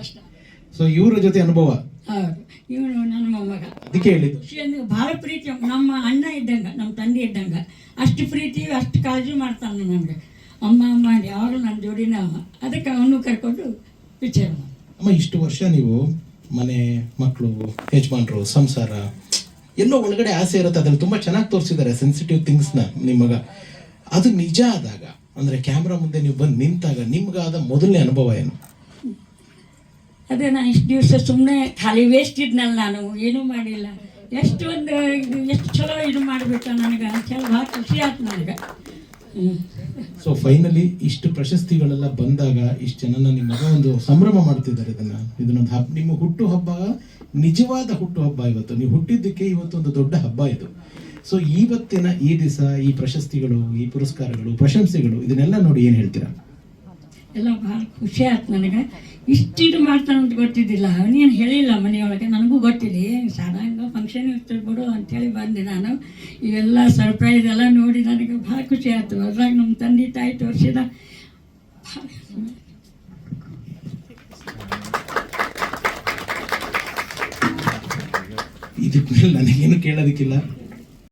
ಸೊ ಇವರ ಜೊತೆ ಅನುಭವ. ಹೌದು. ಇವನು ನನ್ನ ಮೊಮ್ಮಗ. ಅದಕ್ಕೆ ಹೇಳಿದ್ದು. ಶ್ರೀ ಭಾಳ ಪ್ರೀತಿ. ನಮ್ಮ ಅಣ್ಣ ಇದ್ದಂಗೆ ನಮ್ಮ ತಂದೆ ಇದ್ದಂಗೆ. ಅಷ್ಟು ಪ್ರೀತಿ ಅಷ್ಟು ಕಾಳಜಿ ಮಾಡ್ತಾನೆ ನನಗೆ. ಅಮ್ಮ ಅಮ್ಮ ಯಾರು ಯಾವಾಗಲೂ ನನ್ನ ಜೋಡಿನ ಅಮ್ಮ. ಅದಕ್ಕೆ ಅವನು ಕರ್ಕೊಂಡು ವಿಚಾರ ಅಮ್ಮ ಇಷ್ಟು ವರ್ಷ ನೀವು ಮನೆ ಮಕ್ಕಳು ಯಜಮಾನ್ರು ಸಂಸಾರ ಎಲ್ಲೋ ಒಳಗಡೆ ಆಸೆ ಇರುತ್ತೆ. ಅದ್ರಲ್ಲಿ ತುಂಬ ಚೆನ್ನಾಗಿ ತೋರಿಸಿದ್ದಾರೆ ಸೆನ್ಸಿಟಿವ್ ಥಿಂಗ್ಸ್ನ ನಿಮಗ ಮಗ. ಅದು ನಿಜ ಆದಾಗ ಅಂದರೆ ಕ್ಯಾಮ್ರಾ ಮುಂದೆ ನೀವು ಬಂದು ನಿಂತಾಗ ನಿಮ್ಗಾದ ಮೊದಲನೇ ಅನುಭವ ಏನು? ಅದೇ ನಾನು ಇಷ್ಟು ದಿವಸ ಸುಮ್ಮನೆ ಖಾಲಿ ವೇಸ್ಟ್ ಇದ್ನಲ್ಲ ನಾನು ಏನೂ ಮಾಡಿಲ್ಲ. ಎಷ್ಟು ಒಂದು ಎಷ್ಟು ಚಲೋ ಇದು ಮಾಡಬೇಕು ನನಗೆ ಚಲೋ ಭಾಳ ಖುಷಿ ಆಯ್ತು ನನಗೆ. ಸೊ ಫೈನಲಿ ಇಷ್ಟು ಪ್ರಶಸ್ತಿಗಳೆಲ್ಲ ಬಂದಾಗ ಇಷ್ಟು ಜನನ ನಿಮ್ಮ ಮಗ ಒಂದು ಸಂಭ್ರಮ ಮಾಡ್ತಿದ್ದಾರೆ ಇದನ್ನ. ಇದನ್ನೊಂದು ಹಬ್ಬ ನಿಮ್ಮ ಹುಟ್ಟು ಹಬ್ಬ ನಿಜವಾದ ಹುಟ್ಟು ಹಬ್ಬ ಇವತ್ತು. ನೀವು ಹುಟ್ಟಿದ್ದಕ್ಕೆ ಇವತ್ತೊಂದು ದೊಡ್ಡ ಹಬ್ಬ ಇದು. ಸೊ ಇವತ್ತಿನ ಈ ದಿವಸ ಈ ಪ್ರಶಸ್ತಿಗಳು ಈ ಪುರಸ್ಕಾರಗಳು ಪ್ರಶಂಸೆಗಳು ಇದನ್ನೆಲ್ಲ ನೋಡಿ ಏನು ಹೇಳ್ತೀರಾ? ಎಲ್ಲ ಭಾಳ ಖುಷಿ ಆಯ್ತು ನನಗೆ. ಇಷ್ಟು ಇದು ಮಾಡ್ತಾನೆ ಅಂತ ಗೊತ್ತಿದ್ದಿಲ್ಲ. ಅವನೇನು ಹೇಳಿಲ್ಲ ಮನೆಯೊಳಗೆ, ನನಗೂ ಗೊತ್ತಿಲ್ಲ ಏನು ಸಾಧಾರಣ ಫಂಕ್ಷನ್ ಇರ್ತದೆ ಬಿಡು ಅಂಥೇಳಿ ಬಂದೆ ನಾನು. ಇವೆಲ್ಲ ಸರ್ಪ್ರೈಸ್ ಎಲ್ಲ ನೋಡಿ ನನಗೆ ಭಾಳ ಖುಷಿ ಆಯ್ತು. ಅದ್ರಾಗ ನಮ್ಮ ತಂದೆ ತಾಯಿ ತೋರಿಸಿದ ಇದಕ್ಕೆ ನನಗೇನು ಕೇಳೋದಕ್ಕಿಲ್ಲ.